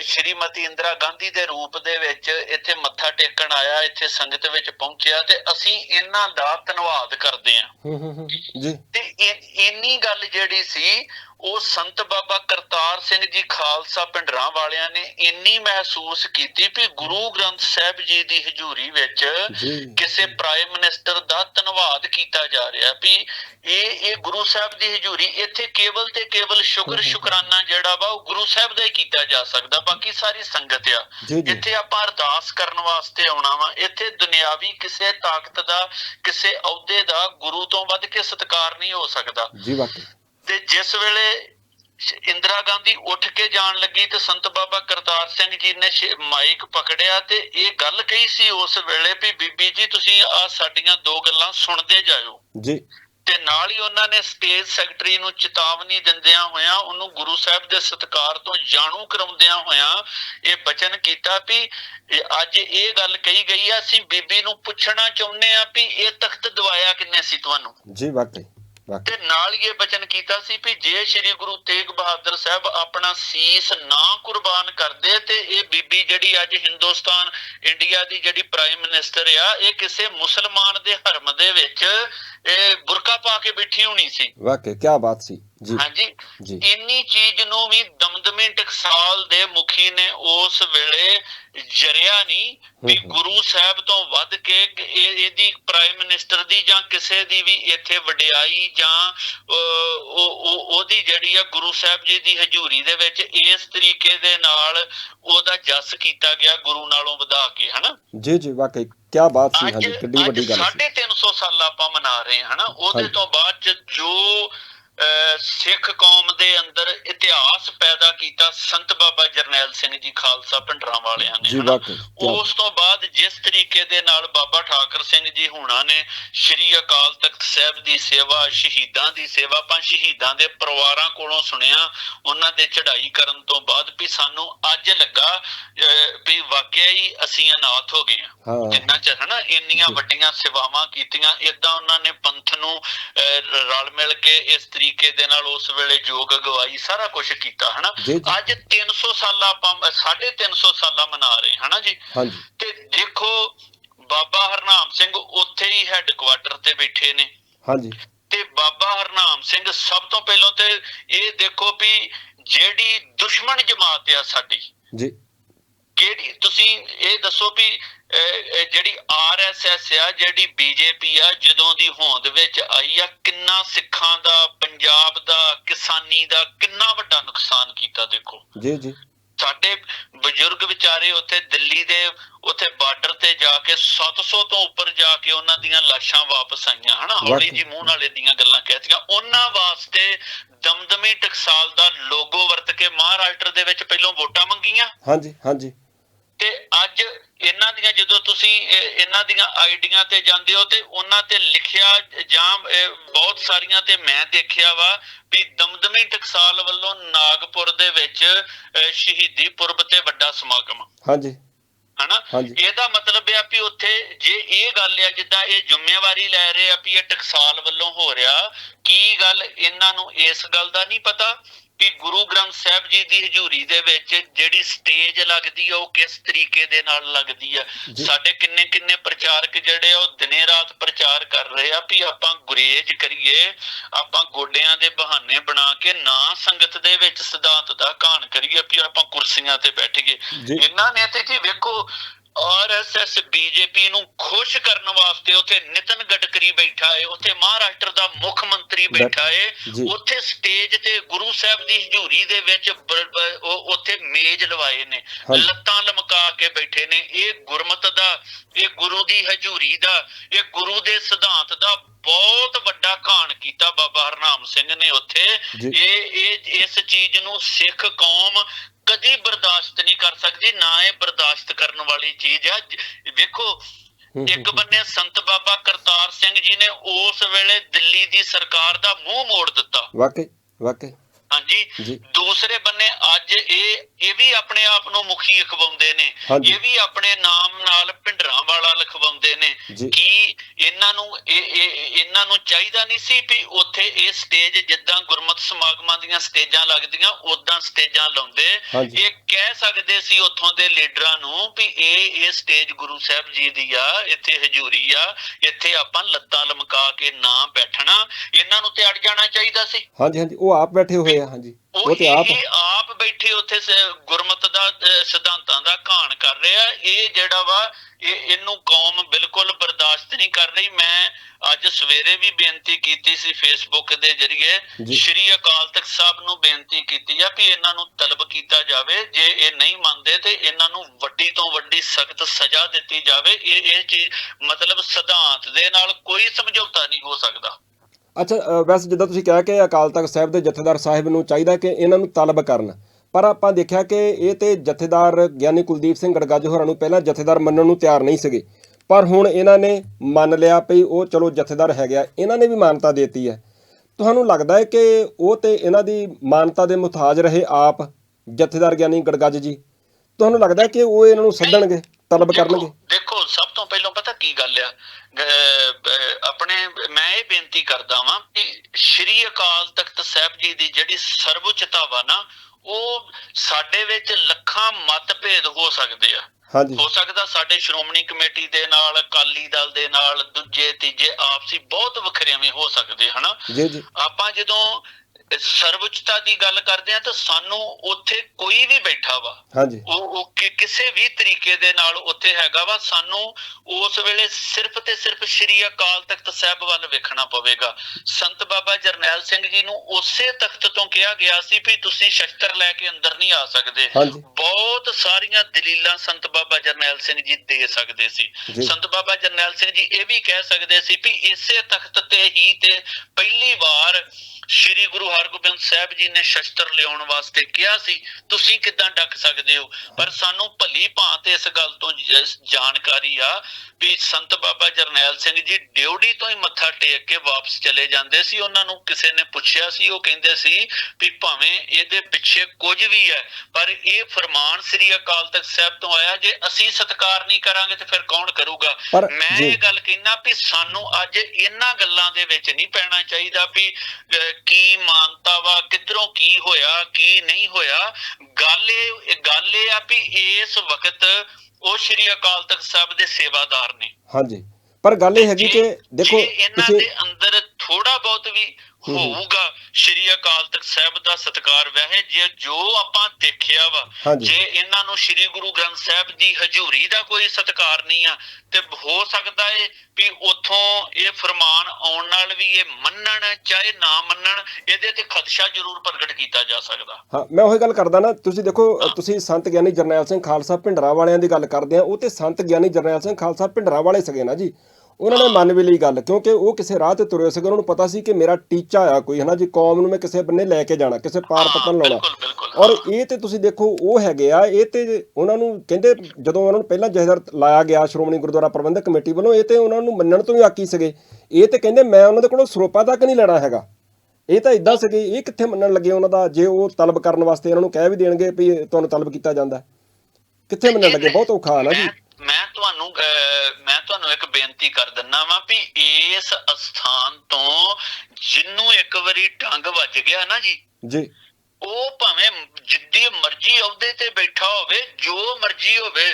Speaker 2: ਸ਼੍ਰੀਮਤੀ ਇੰਦਰਾ ਗਾਂਧੀ ਦੇ ਰੂਪ ਦੇ ਵਿੱਚ ਇੱਥੇ ਮੱਥਾ ਟੇਕਣ ਆਇਆ ਇੱਥੇ ਸੰਗਤ ਵਿੱਚ ਪਹੁੰਚਿਆ ਤੇ ਅਸੀਂ ਇਹਨਾਂ ਦਾ ਧੰਨਵਾਦ ਕਰਦੇ ਹਾਂ।
Speaker 1: ਹੂੰ ਹੂੰ ਹੂੰ ਜੀ।
Speaker 2: ਤੇ ਇੰਨੀ ਗੱਲ ਜਿਹੜੀ ਸੀ ਉਹ ਸੰਤ ਬਾਬਾ ਕਰਤਾਰ ਸਿੰਘ ਜੀ ਖਾਲਸਾ ਪਿੰਡਰਾਂ ਵਾਲਿਆਂ ਨੇ ਇੰਨੀ ਮਹਿਸੂਸ ਕੀਤੀ ਵੀ ਗੁਰੂ ਗ੍ਰੰਥ ਸਾਹਿਬ ਜੀ ਦੀ ਹਜ਼ੂਰੀ ਵਿੱਚ ਕਿਸੇ ਪ੍ਰਾਈਮ ਮਿਨਿਸਟਰ ਦਾ ਧੰਨਵਾਦ ਕੀਤਾ ਜਾ ਰਿਹਾ ਵੀ ਇਹ ਇਹ ਗੁਰੂ ਸਾਹਿਬ ਦੀ ਹਜ਼ੂਰੀ ਇੱਥੇ ਕੇਵਲ ਤੇ ਕੇਵਲ ਸ਼ੁਕਰ ਸ਼ੁਕਰਾਨਾ ਜਿਹੜਾ ਵਾ ਉਹ ਗੁਰੂ ਸਾਹਿਬ ਦਾ ਹੀ ਕੀਤਾ ਜਾ ਸਕਦਾ ਬਾਕੀ ਸਾਰੀ ਸੰਗਤ ਆ। ਇੱਥੇ ਆਪਾਂ ਅਰਦਾਸ ਕਰਨ ਵਾਸਤੇ ਆਉਣਾ ਵਾ ਇੱਥੇ ਦੁਨਿਆਵੀ ਕਿਸੇ ਤਾਕਤ ਦਾ ਕਿਸੇ ਅਹੁਦੇ ਦਾ ਗੁਰੂ ਤੋਂ ਵੱਧ ਕੇ ਸਤਿਕਾਰ ਨਹੀਂ ਹੋ ਸਕਦਾ।
Speaker 1: ਜੀ ਬਾਤ
Speaker 2: ਤੇ ਜਿਸ ਵੇਲੇ ਇੰਦਰਾ ਗਾਂਧੀ ਉੱਠ ਕੇ ਜਾਣ ਲੱਗੀ ਤੇ ਸੰਤ ਬਾਬਾ ਕਰਤਾਰ ਸਿੰਘ ਜੀ ਨੇ ਮਾਈਕ ਪਕੜਿਆ ਤੇ ਇਹ ਗੱਲ ਕਹੀ ਸੀ ਉਸ ਵੇਲੇ ਵੀ ਬੀਬੀ ਜੀ ਤੁਸੀਂ ਆ ਸਾਡੀਆਂ ਦੋ ਗੱਲਾਂ ਸੁਣਦੇ ਜਾਇਓ।
Speaker 1: ਜੀ।
Speaker 2: ਤੇ ਨਾਲ ਹੀ ਉਹਨਾਂ ਨੇ ਸਟੇਜ ਸੈਕਟਰੀ ਨੂੰ ਚੇਤਾਵਨੀ ਦਿੰਦਿਆਂ ਹੋਇਆਂ ਉਹਨੂੰ ਗੁਰੂ ਸਾਹਿਬ ਦੇ ਸਤਕਾਰ ਤੋਂ ਜਾਣੂ ਕਰਾਉਂਦਿਆਂ ਹੋਇਆਂ ਇਹ ਬਚਨ ਕੀਤਾ ਵੀ ਅੱਜ ਇਹ ਗੱਲ ਕਹੀ ਗਈ ਆ ਅਸੀਂ ਬੀਬੀ ਨੂੰ ਪੁੱਛਣਾ ਚਾਹੁੰਦੇ ਆ ਵੀ ਇਹ ਤਖਤ ਦਵਾਇਆ ਕਿੰਨੇ ਸੀ ਤੁਹਾਨੂੰ?
Speaker 1: ਜੀ ਵਾਕਈ।
Speaker 2: ਤੇ ਨਾਲ ਹੀ ਇਹ ਬਚਨ ਕੀਤਾ ਸੀ ਵੀ ਜੇ ਸ੍ਰੀ ਗੁਰੂ ਤੇਗ ਬਹਾਦਰ ਸਾਹਿਬ ਆਪਣਾ ਸੀਸ ਨਾ ਕੁਰਬਾਨ ਕਰਦੇ ਤੇ ਇਹ ਬੀਬੀ ਜਿਹੜੀ ਅੱਜ ਹਿੰਦੁਸਤਾਨ ਇੰਡੀਆ ਦੀ ਜਿਹੜੀ ਪ੍ਰਾਈਮ ਮਿਨਿਸਟਰ ਆ, ਇਹ ਕਿਸੇ ਮੁਸਲਮਾਨ ਦੇ ਹਰਮ ਦੇ ਵਿੱਚ ਇਹ ਬੁਰਕਾ ਪਾ ਕੇ ਬੈਠੀ ਹੋਣੀ ਸੀ।
Speaker 1: ਵਾਕਈ ਕੀ ਬਾਤ ਸੀ। ਜੀ।
Speaker 2: ਹਾਂਜੀ।
Speaker 1: ਜੀ।
Speaker 2: ਇੰਨੀ ਚੀਜ਼ ਨੂੰ ਵੀ ਦਮਦਮੇ ਟਕਸਾਲ ਦੇ ਮੁਖੀ ਨੇ ਉਸ ਵੇਲੇ ਜਰਿਆ ਨਹੀਂ ਵੀ। ਗੁਰੂ ਸਾਹਿਬ ਤੋਂ ਵੱਧ ਕੇ ਇਹ ਇਹਦੀ ਪ੍ਰਾਈਮ ਮਿਨਿਸਟਰ ਦੀ ਜਾਂ ਕਿਸੇ ਦੀ ਵੀ ਇੱਥੇ ਵਡਿਆਈ ਜਾਂ ਉਹ ਉਹਦੀ ਜਿਹੜੀ ਆ ਗੁਰੂ ਸਾਹਿਬ ਜੀ ਦੀ ਹਜ਼ੂਰੀ ਦੇ ਵਿੱਚ ਇਸ ਤਰੀਕੇ ਦੇ ਨਾਲ ਉਹਦਾ ਜਸ ਕੀਤਾ ਗਿਆ ਗੁਰੂ ਨਾਲੋਂ ਵਧਾ ਕੇ ਹਨਾ?
Speaker 1: ਜੀ ਜੀ ਵਾਕਈ ਕੀ ਬਾਤ ਸੀ ਹਾਂਜੀ ਕਿੱਡੀ ਵੱਡੀ ਗੱਲ ਸੀ।
Speaker 2: 350 ਸਾਲ ਆਪਾਂ ਮਨਾ ਰਹੇ ਹਨਾ? ਉਹਦੇ। ਤੋਂ ਬਾਅਦ ਚ ਜੋ ਸਿੱਖ ਕੌਮ ਦੇ ਅੰਦਰ ਇਤਿਹਾਸ ਪੈਦਾ ਕੀਤਾ ਸੰਤ ਬਾਬਾ ਜਰਨੈਲ ਸਿੰਘ ਜੀ ਖਾਲਸਾ ਪਿੰਡਰਾਂ ਵਾਲਿਆਂ ਨੇ ਉਸ ਤੋਂ ਬਾਅਦ ਜਿਸ ਤਰੀਕੇ ਦੇ ਨਾਲ ਬਾਬਾ ਠਾਕਰ ਸਿੰਘ ਜੀ ਹੁਣਾਂ ਨੇ ਸ਼੍ਰੀ ਅਕਾਲ ਤਖਤ ਸਾਹਿਬ ਦੀ ਸੇਵਾ ਸ਼ਹੀਦਾਂ ਦੀ ਸੇਵਾ ਆਪਾਂ ਸ਼ਹੀਦਾਂ ਦੇ ਪਰਿਵਾਰਾਂ ਕੋਲੋਂ ਸੁਣਿਆ ਉਹਨਾਂ ਦੇ ਚੜ੍ਹਾਈ ਕਰਨ ਤੋਂ ਬਾਅਦ ਵੀ ਸਾਨੂੰ ਅੱਜ ਲੱਗਾ ਵੀ ਵਾਕਿਆ ਹੀ ਅਸੀਂ ਅਨਾਥ ਹੋ ਗਏ ਹਾਂ। ਜਿੰਨਾ ਚ ਹਨਾ ਇੰਨੀਆਂ। ਵੱਡੀਆਂ ਸੇਵਾਵਾਂ ਕੀਤੀਆਂ ਇਦਾਂ ਉਹਨਾਂ ਨੇ ਪੰਥ ਨੂੰ ਰਲ ਮਿਲ ਕੇ ਇਸ ਤਰੀਕੇ ਦੇ ਨਾਲ ਉਸ ਵੇਲੇ ਯੋਗ ਅਗਵਾਈ ਸਾਰਾ ਕੁਝ ਕੀਤਾ ਹਨਾ? ਅੱਜ 300 ਸਾਲਾ ਆਪਾਂ 350 ਸਾਲਾ ਮਨਾ ਰਹੇ ਹਨਾ ਜੀ?
Speaker 1: ਹਾਂਜੀ।
Speaker 2: ਤੇ ਦੇਖੋ ਬਾਬਾ ਹਰਨਾਮ ਸਿੰਘ ਉੱਥੇ ਹੀ ਹੈੱਡਕੁਆਟਰ ਤੇ ਬੈਠੇ ਨੇ।
Speaker 1: ਹਾਂਜੀ।
Speaker 2: ਤੇ ਬਾਬਾ ਹਰਨਾਮ ਸਿੰਘ ਸਭ ਤੋਂ ਪਹਿਲਾਂ ਤੇ ਇਹ ਦੇਖੋ ਵੀ ਜਿਹੜੀ ਦੁਸ਼ਮਣ ਜਮਾਤ ਆ ਸਾਡੀ
Speaker 1: ਜੀ।
Speaker 2: ਕਿਹੜੀ? ਤੁਸੀਂ ਇਹ ਦੱਸੋ ਵੀ ਜਿਹੜੀ ਆਰਐਸਐਸ ਆ ਜਿਹੜੀ ਬੀਜੇਪੀ ਆ ਜਦੋਂ ਦੀ ਹੋਂਦ ਵਿੱਚ ਆਈ ਆ ਕਿੰਨਾ ਸਿੱਖਾਂ ਦਾ ਪੰਜਾਬ ਦਾ ਕਿਸਾਨੀ ਦਾ ਕਿੰਨਾ ਵੱਡਾ ਨੁਕਸਾਨ ਕੀਤਾ ਦੇਖੋ।
Speaker 1: ਜੀ ਜੀ।
Speaker 2: ਸਾਡੇ ਬਜ਼ੁਰਗ ਵਿਚਾਰੇ ਉੱਥੇ ਦਿੱਲੀ ਦੇ ਉੱਥੇ ਬਾਰਡਰ ਤੇ ਜਾ ਕੇ 700 ਤੋਂ ਉੱਪਰ ਜਾ ਕੇ ਉਹਨਾਂ ਦੀਆਂ ਲਾਸ਼ਾਂ ਵਾਪਸ ਆਈਆਂ ਹਨਾ? ਹੌਲੀ। ਜੀ ਮੂੰਹ ਨਾਲ ਦੀਆਂ ਗੱਲਾਂ ਕਹਿਤੀਆਂ ਉਹਨਾਂ ਵਾਸਤੇ ਦਮਦਮੀ ਟਕਸਾਲ ਦਾ ਲੋਗੋ ਵਰਤ ਕੇ ਮਹਾਰਾਸ਼ਟਰ ਦੇ ਵਿੱਚ ਪਹਿਲਾਂ ਵੋਟਾਂ ਮੰਗੀਆਂ।
Speaker 1: ਹਾਂਜੀ ਹਾਂਜੀ।
Speaker 2: ਤੇ ਅੱਜ ਇਹਨਾਂ ਦੀਆਂ ਜਦੋਂ ਤੁਸੀਂ ਇਹ- ਇਹਨਾਂ ਦੀਆਂ ਆਈਡੀਆਂ ਤੇ ਜਾਂਦੇ ਹੋ ਤੇ ਉਹਨਾਂ ਤੇ ਲਿਖਿਆ ਜਾਂ ਬਹੁਤ ਸਾਰੀਆਂ ਤੇ ਮੈਂ ਦੇਖਿਆ ਵਾ ਵੀ ਦਮਦਮੀ ਟਕਸਾਲ ਵੱਲੋਂ ਨਾਗਪੁਰ ਦੇ ਵਿੱਚ ਸ਼ਹੀਦੀ ਪੁਰਬ ਤੇ ਵੱਡਾ ਸਮਾਗਮ।
Speaker 1: ਹਾਂਜੀ।
Speaker 2: ਹਨਾ। ਇਹਦਾ ਮਤਲਬ ਹੈ ਵੀ ਉੱਥੇ ਜੇ ਇਹ ਗੱਲ ਆ ਜਿੱਦਾਂ ਇਹ ਜ਼ਿੰਮੇਵਾਰੀ ਲੈ ਰਹੇ ਆ ਵੀ ਇਹ ਟਕਸਾਲ ਵੱਲੋਂ ਹੋ ਰਿਹਾ ਕੀ ਗੱਲ ਇਹਨਾਂ ਨੂੰ ਇਸ ਗੱਲ ਦਾ ਨਹੀਂ ਪਤਾ? ਕਿ ਗੁਰੂ ਗ੍ਰੰਥ ਸਾਹਿਬ ਜੀ ਦੀ ਹਜ਼ੂਰੀ ਦੇ ਵਿੱਚ ਜਿਹੜੀ ਸਟੇਜ ਲੱਗਦੀ ਆ ਉਹ ਕਿਸ ਤਰੀਕੇ ਦੇ ਨਾਲ ਲੱਗਦੀ ਆ। ਸਾਡੇ ਕਿੰਨੇ ਕਿੰਨੇ ਪ੍ਰਚਾਰਕ ਜਿਹੜੇ ਆ ਉਹ ਦਿਨੇ ਰਾਤ ਪ੍ਰਚਾਰ ਕਰ ਰਹੇ ਆ ਵੀ ਆਪਾਂ ਗੁਰੇਜ ਕਰੀਏ ਆਪਾਂ ਗੋਡਿਆਂ ਦੇ ਬਹਾਨੇ ਬਣਾ ਕੇ ਨਾ ਸੰਗਤ ਦੇ ਵਿੱਚ ਸਿਧਾਂਤ ਦਾ ਘਾਣ ਕਰੀਏ ਵੀ ਆਪਾਂ ਕੁਰਸੀਆਂ ਤੇ ਬੈਠੀਏ। ਇਹਨਾਂ ਨੇ ਤੇ ਜੀ ਵੇਖੋ ਆਰਐਸਐਸ ਬੀਜੇਪੀ ਨੂੰ ਖੁਸ਼ ਕਰਨ ਵਾਸਤੇ ਉੱਥੇ ਨਿਤਨ ਗਡਕਰੀ ਬੈਠਾ ਹੈ ਉੱਥੇ ਮਹਾਰਾਸ਼ਟਰ ਦਾ ਮੁੱਖ ਮੰਤਰੀ ਬੈਠਾ
Speaker 1: ਜੀ।
Speaker 2: ਉੱਥੇ ਸਟੇਜ ਤੇ ਗੁਰੂ ਸਾਹਿਬ ਦੀ ਹਜ਼ੂਰੀ ਦੇ ਵਿੱਚ ਉੱਥੇ ਮੇਜ਼ ਲਵਾਏ ਨੇ। ਲੱਤਾਂ ਲਮਕਾ ਕੇ ਬੈਠੇ ਨੇ ਇਹ ਗੁਰਮਤ ਦਾ ਇਹ ਗੁਰੂ ਦੀ ਹਜ਼ੂਰੀ ਦਾ ਇਹ ਗੁਰੂ ਦੇ ਸਿਧਾਂਤ ਦਾ ਬਹੁਤ ਵੱਡਾ ਘਾਣ ਕੀਤਾ ਬਾਬਾ ਹਰਨਾਮ ਸਿੰਘ ਨੇ ਉੱਥੇ। ਇਹ ਇਹ ਇਸ ਚੀਜ਼ ਨੂੰ ਸਿੱਖ ਕੌਮ ਕਦੀ ਬਰਦਾਸ਼ਤ ਨਹੀਂ ਕਰ ਸਕਦੀ ਨਾ ਇਹ ਬਰਦਾਸ਼ਤ ਕਰਨ ਵਾਲੀ ਚੀਜ਼ ਆ। ਵੇਖੋ ਇੱਕ ਬੰਨੇ ਸੰਤ ਬਾਬਾ ਕਰਤਾਰ ਸਿੰਘ ਜੀ ਨੇ ਉਸ ਵੇਲੇ ਦਿੱਲੀ ਦੀ ਸਰਕਾਰ ਦਾ ਮੂੰਹ ਮੋੜ ਦਿੱਤਾ।
Speaker 1: ਵਾਕਈ ਵਾਕਈ।
Speaker 2: ਹਾਂਜੀ। ਦੂਸਰੇ ਬੰਨੇ ਅੱਜ ਇਹ ਇਹ ਵੀ ਆਪਣੇ ਆਪ ਨੂੰ ਮੁਖੀ ਅਖਵਾਉਂਦੇ ਨੇ। ਇਹ ਵੀ ਆਪਣੇ ਨਾਮ ਨਾਲ ਭਿੰਡਰਾਂ ਵਾਲਾ ਲਿਖਵਾਉਂਦੇ ਨੇ। ਕਿ ਇਹਨਾਂ ਨੂੰ ਇਹ ਇਹ- ਇਹਨਾਂ ਨੂੰ ਚਾਹੀਦਾ ਨਹੀਂ ਸੀ ਵੀ ਉੱਥੇ ਇਹ ਸਟੇਜ ਜਿੱਦਾਂ ਗੁਰਮਤ ਸਮਾਗਮਾਂ ਦੀਆਂ ਸਟੇਜਾਂ ਲੱਗਦੀਆਂ ਉਦਾਂ ਸਟੇਜਾਂ ਲਾਉਂਦੇ। ਇਹ ਕਹਿ ਸਕਦੇ ਸੀ ਉੱਥੋਂ ਦੇ ਲੀਡਰਾਂ ਨੂੰ ਵੀ ਇਹ ਇਹ ਸਟੇਜ ਗੁਰੂ ਸਾਹਿਬ ਜੀ ਦੀ ਆ ਇੱਥੇ ਹਜ਼ੂਰੀ ਆ ਇੱਥੇ ਆਪਾਂ ਲੱਤਾਂ ਲਮਕਾ ਕੇ ਨਾ ਬੈਠਣਾ ਇਹਨਾਂ ਨੂੰ ਤੇ ਅੜ ਜਾਣਾ ਚਾਹੀਦਾ ਸੀ
Speaker 1: ਹਾਂਜੀ ਹਾਂਜੀ ਉਹ ਆਪ ਬੈਠੇ ਹੋਏ ਆ ਹਾਂਜੀ।
Speaker 2: ਉਹ
Speaker 1: ਤੇ ਆਪ
Speaker 2: ਆਪ ਬੈਠੇ ਉੱਥੇ ਗੁਰਮਤ ਦਾ ਸਿਧਾਂਤਾਂ ਦਾ ਘਾਣ ਕਰ ਰਿਹਾ ਇਹ ਜਿਹੜਾ ਵਾ ਇਹ ਇਹਨੂੰ ਕੌਮ ਬਿਲਕੁਲ ਬਰਦਾਸ਼ਤ ਨਹੀਂ ਕਰ ਰਹੀ। ਮੈਂ ਅੱਜ ਸਵੇਰੇ ਵੀ ਬੇਨਤੀ ਕੀਤੀ ਸੀ ਫੇਸਬੁੱਕ ਦੇ ਜ਼ਰੀਏ। ਸ਼੍ਰੀ ਅਕਾਲ ਤਖਤ ਸਾਹਿਬ ਨੂੰ ਬੇਨਤੀ ਕੀਤੀ ਆ ਵੀ ਇਹਨਾਂ ਨੂੰ ਤਲਬ ਕੀਤਾ ਜਾਵੇ। ਜੇ ਇਹ ਨਹੀਂ ਮੰਨਦੇ ਤੇ ਇਹਨਾਂ ਨੂੰ ਵੱਡੀ ਤੋਂ ਵੱਡੀ ਸਖਤ ਸਜ਼ਾ ਦਿੱਤੀ ਜਾਵੇ। ਇਹ ਇਹ ਚੀਜ਼ ਮਤਲਬ ਸਿਧਾਂਤ ਦੇ ਨਾਲ ਕੋਈ ਸਮਝੌਤਾ ਨਹੀਂ ਹੋ ਸਕਦਾ।
Speaker 1: ਅੱਛਾ ਵੈਸੇ ਜਿੱਦਾਂ ਤੁਸੀਂ ਕਿਹਾ ਕਿ ਅਕਾਲ ਤਖਤ ਸਾਹਿਬ ਦੇ ਜਥੇਦਾਰ ਸਾਹਿਬ ਨੂੰ ਚਾਹੀਦਾ ਕਿ ਇਹਨਾਂ ਨੂੰ ਤਲਬ ਕਰਨ ਪਰ ਆਪਾਂ ਦੇਖਿਆ ਕਿ ਇਹ ਤੇ ਜਥੇਦਾਰ ਗਿਆਨੀ ਕੁਲਦੀਪ ਸਿੰਘ ਗੜਗੱਜ ਹੋਰਾਂ ਨੂੰ ਪਹਿਲਾਂ ਜਥੇਦਾਰ ਮੰਨਣ ਨੂੰ ਤਿਆਰ ਨਹੀਂ ਸੀਗੇ ਪਰ ਹੁਣ ਇਹਨਾਂ ਨੇ ਮੰਨ ਲਿਆ ਵੀ ਉਹ ਚਲੋ ਜਥੇਦਾਰ ਹੈ ਗਿਆ ਇਹਨਾਂ ਨੇ ਵੀ ਮਾਨਤਾ ਦਿੱਤੀ ਹੈ। ਤੁਹਾਨੂੰ ਲੱਗਦਾ ਹੈ ਕਿ ਉਹ ਤੇ ਇਹਨਾਂ ਦੀ ਮਾਨਤਾ ਦੇ ਮੁਤਾਜ ਰਹੇ ਆਪ ਜਥੇਦਾਰ ਗਿਆਨੀ ਗੜਗੱਜ ਜੀ? ਤੁਹਾਨੂੰ ਲੱਗਦਾ ਹੈ ਕਿ ਉਹ ਇਹਨਾਂ ਨੂੰ ਸੱਦਣਗੇ ਤਲਬ ਕਰਨਗੇ?
Speaker 2: ਦੇਖੋ- ਸਭ ਤੋਂ ਪਹਿਲਾਂ ਪਤਾ ਕੀ ਗੱਲ ਆ? ਆਪਣੇ ਇਹ ਬੇਨਤੀ ਕਰਦਾ ਵਾਂ ਕਿ ਸ਼੍ਰੀ ਅਕਾਲ ਤਖਤ ਸਾਹਿਬ ਜੀ ਦੀ ਜਿਹੜੀ ਸਰਵਉੱਚਤਾ ਵਾ ਨਾ ਉਹ ਸਾਡੇ ਵਿੱਚ ਲੱਖਾਂ ਮਤਭੇਦ ਹੋ ਸਕਦੇ ਆ।
Speaker 1: ਹਾਂਜੀ।
Speaker 2: ਹੋ ਸਕਦਾ ਸਾਡੇ ਸ਼੍ਰੋਮਣੀ ਕਮੇਟੀ ਦੇ ਨਾਲ ਅਕਾਲੀ ਦਲ ਦੇ ਨਾਲ ਦੂਜੇ ਤੀਜੇ ਆਪਸੀ ਬਹੁਤ ਵਖਰੇਵੇਂ ਹੋ ਸਕਦੇ ਹਨਾ?
Speaker 1: ਜੀ ਜੀ।
Speaker 2: ਆਪਾਂ ਜਦੋਂ ਸਰਵਉੱਚਤਾ ਦੀ ਗੱਲ ਕਰਦੇ ਆ ਤਾਂ ਸਾਨੂੰ ਉੱਥੇ ਕੋਈ ਵੀ ਬੈਠਾ ਵਾ
Speaker 1: ਹਾਂਜੀ।
Speaker 2: ਉਹ ਕਿਸੇ ਵੀ ਤਰੀਕੇ ਦੇ ਨਾਲ ਉੱਥੇ ਹੈਗਾ ਵਾ ਸਾਨੂੰ ਉਸ ਵੇਲੇ ਸਿਰਫ ਤੇ ਸਿਰਫ ਸ਼੍ਰੀ ਅਕਾਲ ਤਖਤ ਸਾਹਿਬ ਵੱਲ ਵੇਖਣਾ ਪਵੇਗਾ। ਸੰਤ ਬਾਬਾ ਜਰਨੈਲ ਸਿੰਘ ਜੀ ਨੂੰ ਉਸੇ ਤਖਤ ਤੋਂ ਕਿਹਾ ਗਿਆ ਸੀ ਵੀ ਤੁਸੀਂ ਸ਼ਸਤਰ ਲੈ ਕੇ ਅੰਦਰ ਨਹੀਂ ਆ ਸਕਦੇ। ਬਹੁਤ ਸਾਰੀਆਂ ਦਲੀਲਾਂ ਸੰਤ ਬਾਬਾ ਜਰਨੈਲ ਸਿੰਘ ਜੀ ਦੇ ਸਕਦੇ ਸੀ। ਸੰਤ ਬਾਬਾ ਜਰਨੈਲ ਸਿੰਘ ਜੀ ਇਹ ਵੀ ਕਹਿ ਸਕਦੇ ਸੀ ਵੀ ਇਸੇ ਤਖਤ ਤੇ ਹੀ ਤੇ ਪਹਿਲੀ ਵਾਰ ਸ੍ਰੀ ਗੁਰੂ ਹਰਗੋਬਿੰਦ ਸਾਹਿਬ ਜੀ ਨੇ ਸ਼ਸਤਰ ਲਿਆਉਣ ਵਾਸਤੇ ਕਿਹਾ ਸੀ, ਤੁਸੀਂ ਕਿਦਾਂ ਡੱਕ ਸਕਦੇ ਹੋ? ਪਰ ਸਾਨੂੰ ਭਲੀ ਭਾਂਤ ਇਸ ਗੱਲ ਤੋਂ ਜਾਣਕਾਰੀ ਆ ਵੀ ਸੰਤ ਬਾਬਾ ਜਰਨੈਲ ਸਿੰਘ ਜੀ ਡਿਉੜੀ ਤੋਂ ਹੀ ਮੱਥਾ ਟੇਕ ਕੇ ਵਾਪਸ ਚਲੇ ਜਾਂਦੇ ਸੀ ਉਹਨਾਂ ਨੂੰ ਕਿਸੇ ਨੇ ਪੁੱਛਿਆ ਸੀ ਉਹ ਕਹਿੰਦੇ ਸੀ ਵੀ ਭਾਵੇਂ ਇਹਦੇ ਪਿੱਛੇ ਕੁਝ ਵੀ ਹੈ ਪਰ ਇਹ ਫਰਮਾਨ ਸ੍ਰੀ ਅਕਾਲ ਤਖਤ ਸਾਹਿਬ ਤੋਂ ਆਇਆ ਜੇ ਅਸੀਂ ਸਤਿਕਾਰ ਨਹੀਂ ਕਰਾਂਗੇ ਤੇ ਫਿਰ ਕੌਣ ਕਰੂਗਾ ਮੈਂ। ਇਹ ਗੱਲ ਕਹਿਣਾ ਵੀ ਸਾਨੂੰ ਅੱਜ ਇਹਨਾਂ ਗੱਲਾਂ ਦੇ ਵਿੱਚ ਨਹੀਂ ਪੈਣਾ ਚਾਹੀਦਾ ਵੀ ਕੀ ਮਾਨਤਾ ਵਾ ਕਿੱਧਰੋਂ ਕੀ ਹੋਇਆ ਕੀ ਨਹੀਂ ਹੋਇਆ ਗੱਲ ਇਹ ਗੱਲ ਇਹ ਆ ਵੀ ਇਸ ਵਕਤ ਉਹ ਸ੍ਰੀ ਅਕਾਲ ਤਖਤ ਸਾਹਿਬ ਦੇ ਸੇਵਾਦਾਰ ਨੇ
Speaker 1: ਹਾਂਜੀ ਪਰ ਗੱਲ ਇਹ ਹੈਗੀ ਕਿ ਦੇਖੋ
Speaker 2: ਇਹਨਾਂ ਦੇ ਅੰਦਰ ਥੋੜਾ ਬਹੁਤ ਵੀ। ਹੋਊਗਾ ਸ੍ਰੀ ਅਕਾਲ ਤਖਤ ਸਾਹਿਬ ਦਾ ਸਤਿਕਾਰ ਵੈਸੇ ਜੇ ਜੋ ਆਪਾਂ ਦੇਖਿਆ ਵਾ। ਜੇ ਇਹਨਾਂ ਨੂੰ ਸ੍ਰੀ ਗੁਰੂ ਗ੍ਰੰਥ ਸਾਹਿਬ ਦੀ ਹਜ਼ੂਰੀ ਦਾ ਕੋਈ ਸਤਿਕਾਰ ਨਹੀਂ ਆ ਤੇ ਹੋ ਸਕਦਾ ਏ ਵੀ ਉਥੋਂ ਇਹ ਫਰਮਾਨ ਆਉਣ ਨਾਲ ਵੀ ਇਹ ਮੰਨਣ ਚਾਹੇ ਨਾ ਮੰਨਣ ਇਹਦੇ ਤੇ ਖਦਸ਼ਾ ਜ਼ਰੂਰ ਪ੍ਰਗਟ ਕੀਤਾ ਜਾ ਸਕਦਾ।
Speaker 1: ਹਾਂ ਮੈਂ ਉਹੀ ਗੱਲ ਕਰਦਾ ਨਾ ਤੁਸੀਂ ਦੇਖੋ ਤੁਸੀਂ ਸੰਤ ਗਿਆਨੀ ਜਰਨੈਲ ਸਿੰਘ ਖਾਲਸਾ ਭਿੰਡਰਾ ਵਾਲਿਆਂ ਦੀ ਗੱਲ ਕਰਦੇ ਆ ਉਹ ਤੇ ਸੰਤ ਗਿਆਨੀ ਜਰਨੈਲ ਸਿੰਘ ਖਾਲਸਾ ਭਿੰਡਰਾ ਵਾਲੇ ਸਗੇ ਨਾ ਜੀ। ਉਹਨਾਂ ਨੇ ਮੰਨ ਵੀ ਲਈ ਗੱਲ ਕਿਉਂਕਿ ਉਹ ਕਿਸੇ ਰਾਹ ਤੇ ਤੁਰੇ ਸਗੇ ਉਹਨਾਂ ਨੂੰ ਪਤਾ ਸੀ ਕਿ ਮੇਰਾ ਟੀਚਾ ਆ ਕੋਈ ਹਨਾ ਜੀ ਕੌਮ ਨੂੰ ਮੈਂ ਕਿਸੇ ਬੰਨੇ ਲੈ ਕੇ ਜਾਣਾ ਕਿਸੇ ਪਾਰ
Speaker 2: ਹਾਂ,
Speaker 1: ਪਤਨ ਲਾਉਣਾ। ਔਰ ਇਹ ਤੇ ਤੁਸੀਂ ਦੇਖੋ ਉਹ ਹੈਗੇ ਆ ਇਹ ਤੇ ਉਹਨਾਂ ਨੂੰ ਕਹਿੰਦੇ ਜਦੋਂ ਉਹਨਾਂ ਨੂੰ ਪਹਿਲਾਂ ਜਹਦਰ ਲਾਇਆ ਗਿਆ ਸ਼੍ਰੋਮਣੀ ਗੁਰਦੁਆਰਾ ਪ੍ਰਬੰਧਕ ਕਮੇਟੀ ਵੱਲੋਂ ਇਹ ਤੇ ਉਹਨਾਂ ਨੂੰ ਮੰਨਣ ਤੋਂ ਵੀ ਆਕੀ ਸਗੇ। ਇਹ ਤੇ ਕਹਿੰਦੇ ਮੈਂ ਉਹਨਾਂ ਦੇ ਕੋਲੋਂ ਸਰੋਪਾ ਤੱਕ ਨਹੀਂ ਲੈਣਾ ਹੈਗਾ। ਇਹ ਤਾਂ ਇਦਾਂ ਸਗੇ ਇਹ ਕਿੱਥੇ ਮੰਨਣ ਲੱਗੇ ਉਹਨਾਂ ਦਾ ਜੇ ਉਹ ਤਲਬ ਕਰਨ ਵਾਸਤੇ ਇਹਨਾਂ ਨੂੰ ਕਹਿ ਵੀ ਦੇਣਗੇ ਵੀ ਤੁਹਾਨੂੰ ਤਲਬ ਕੀਤਾ ਜਾਂਦਾ। ਹੈ। ਕਿੱਥੇ ਮੰਨਣ ਲੱਗੇ? ਬਹੁਤ ਔਖਾ ਹੈ ਨਾ ਜੀ।
Speaker 2: ਮੈਂ- ਤੁਹਾਨੂੰ ਮੈਂ ਤੁਹਾਨੂੰ ਇੱਕ ਬੇਨਤੀ ਕਰ ਦਿੰਨਾ ਵਾਂ ਵੀ ਇਸ ਅਸਥਾਨ ਤੋਂ ਜਿੰਨੂੰ ਇੱਕ ਵਾਰੀ ਡੰਗ ਵੱਜ ਗਿਆ ਨਾ ਜੀ
Speaker 1: ਜੀ।
Speaker 2: ਉਹ ਭਾਵੇਂ ਜਿੱਦੀ ਮਰਜ਼ੀ ਅਹੁਦੇ ਤੇ ਬੈਠਾ ਹੋਵੇ ਜੋ ਮਰਜ਼ੀ ਹੋਵੇ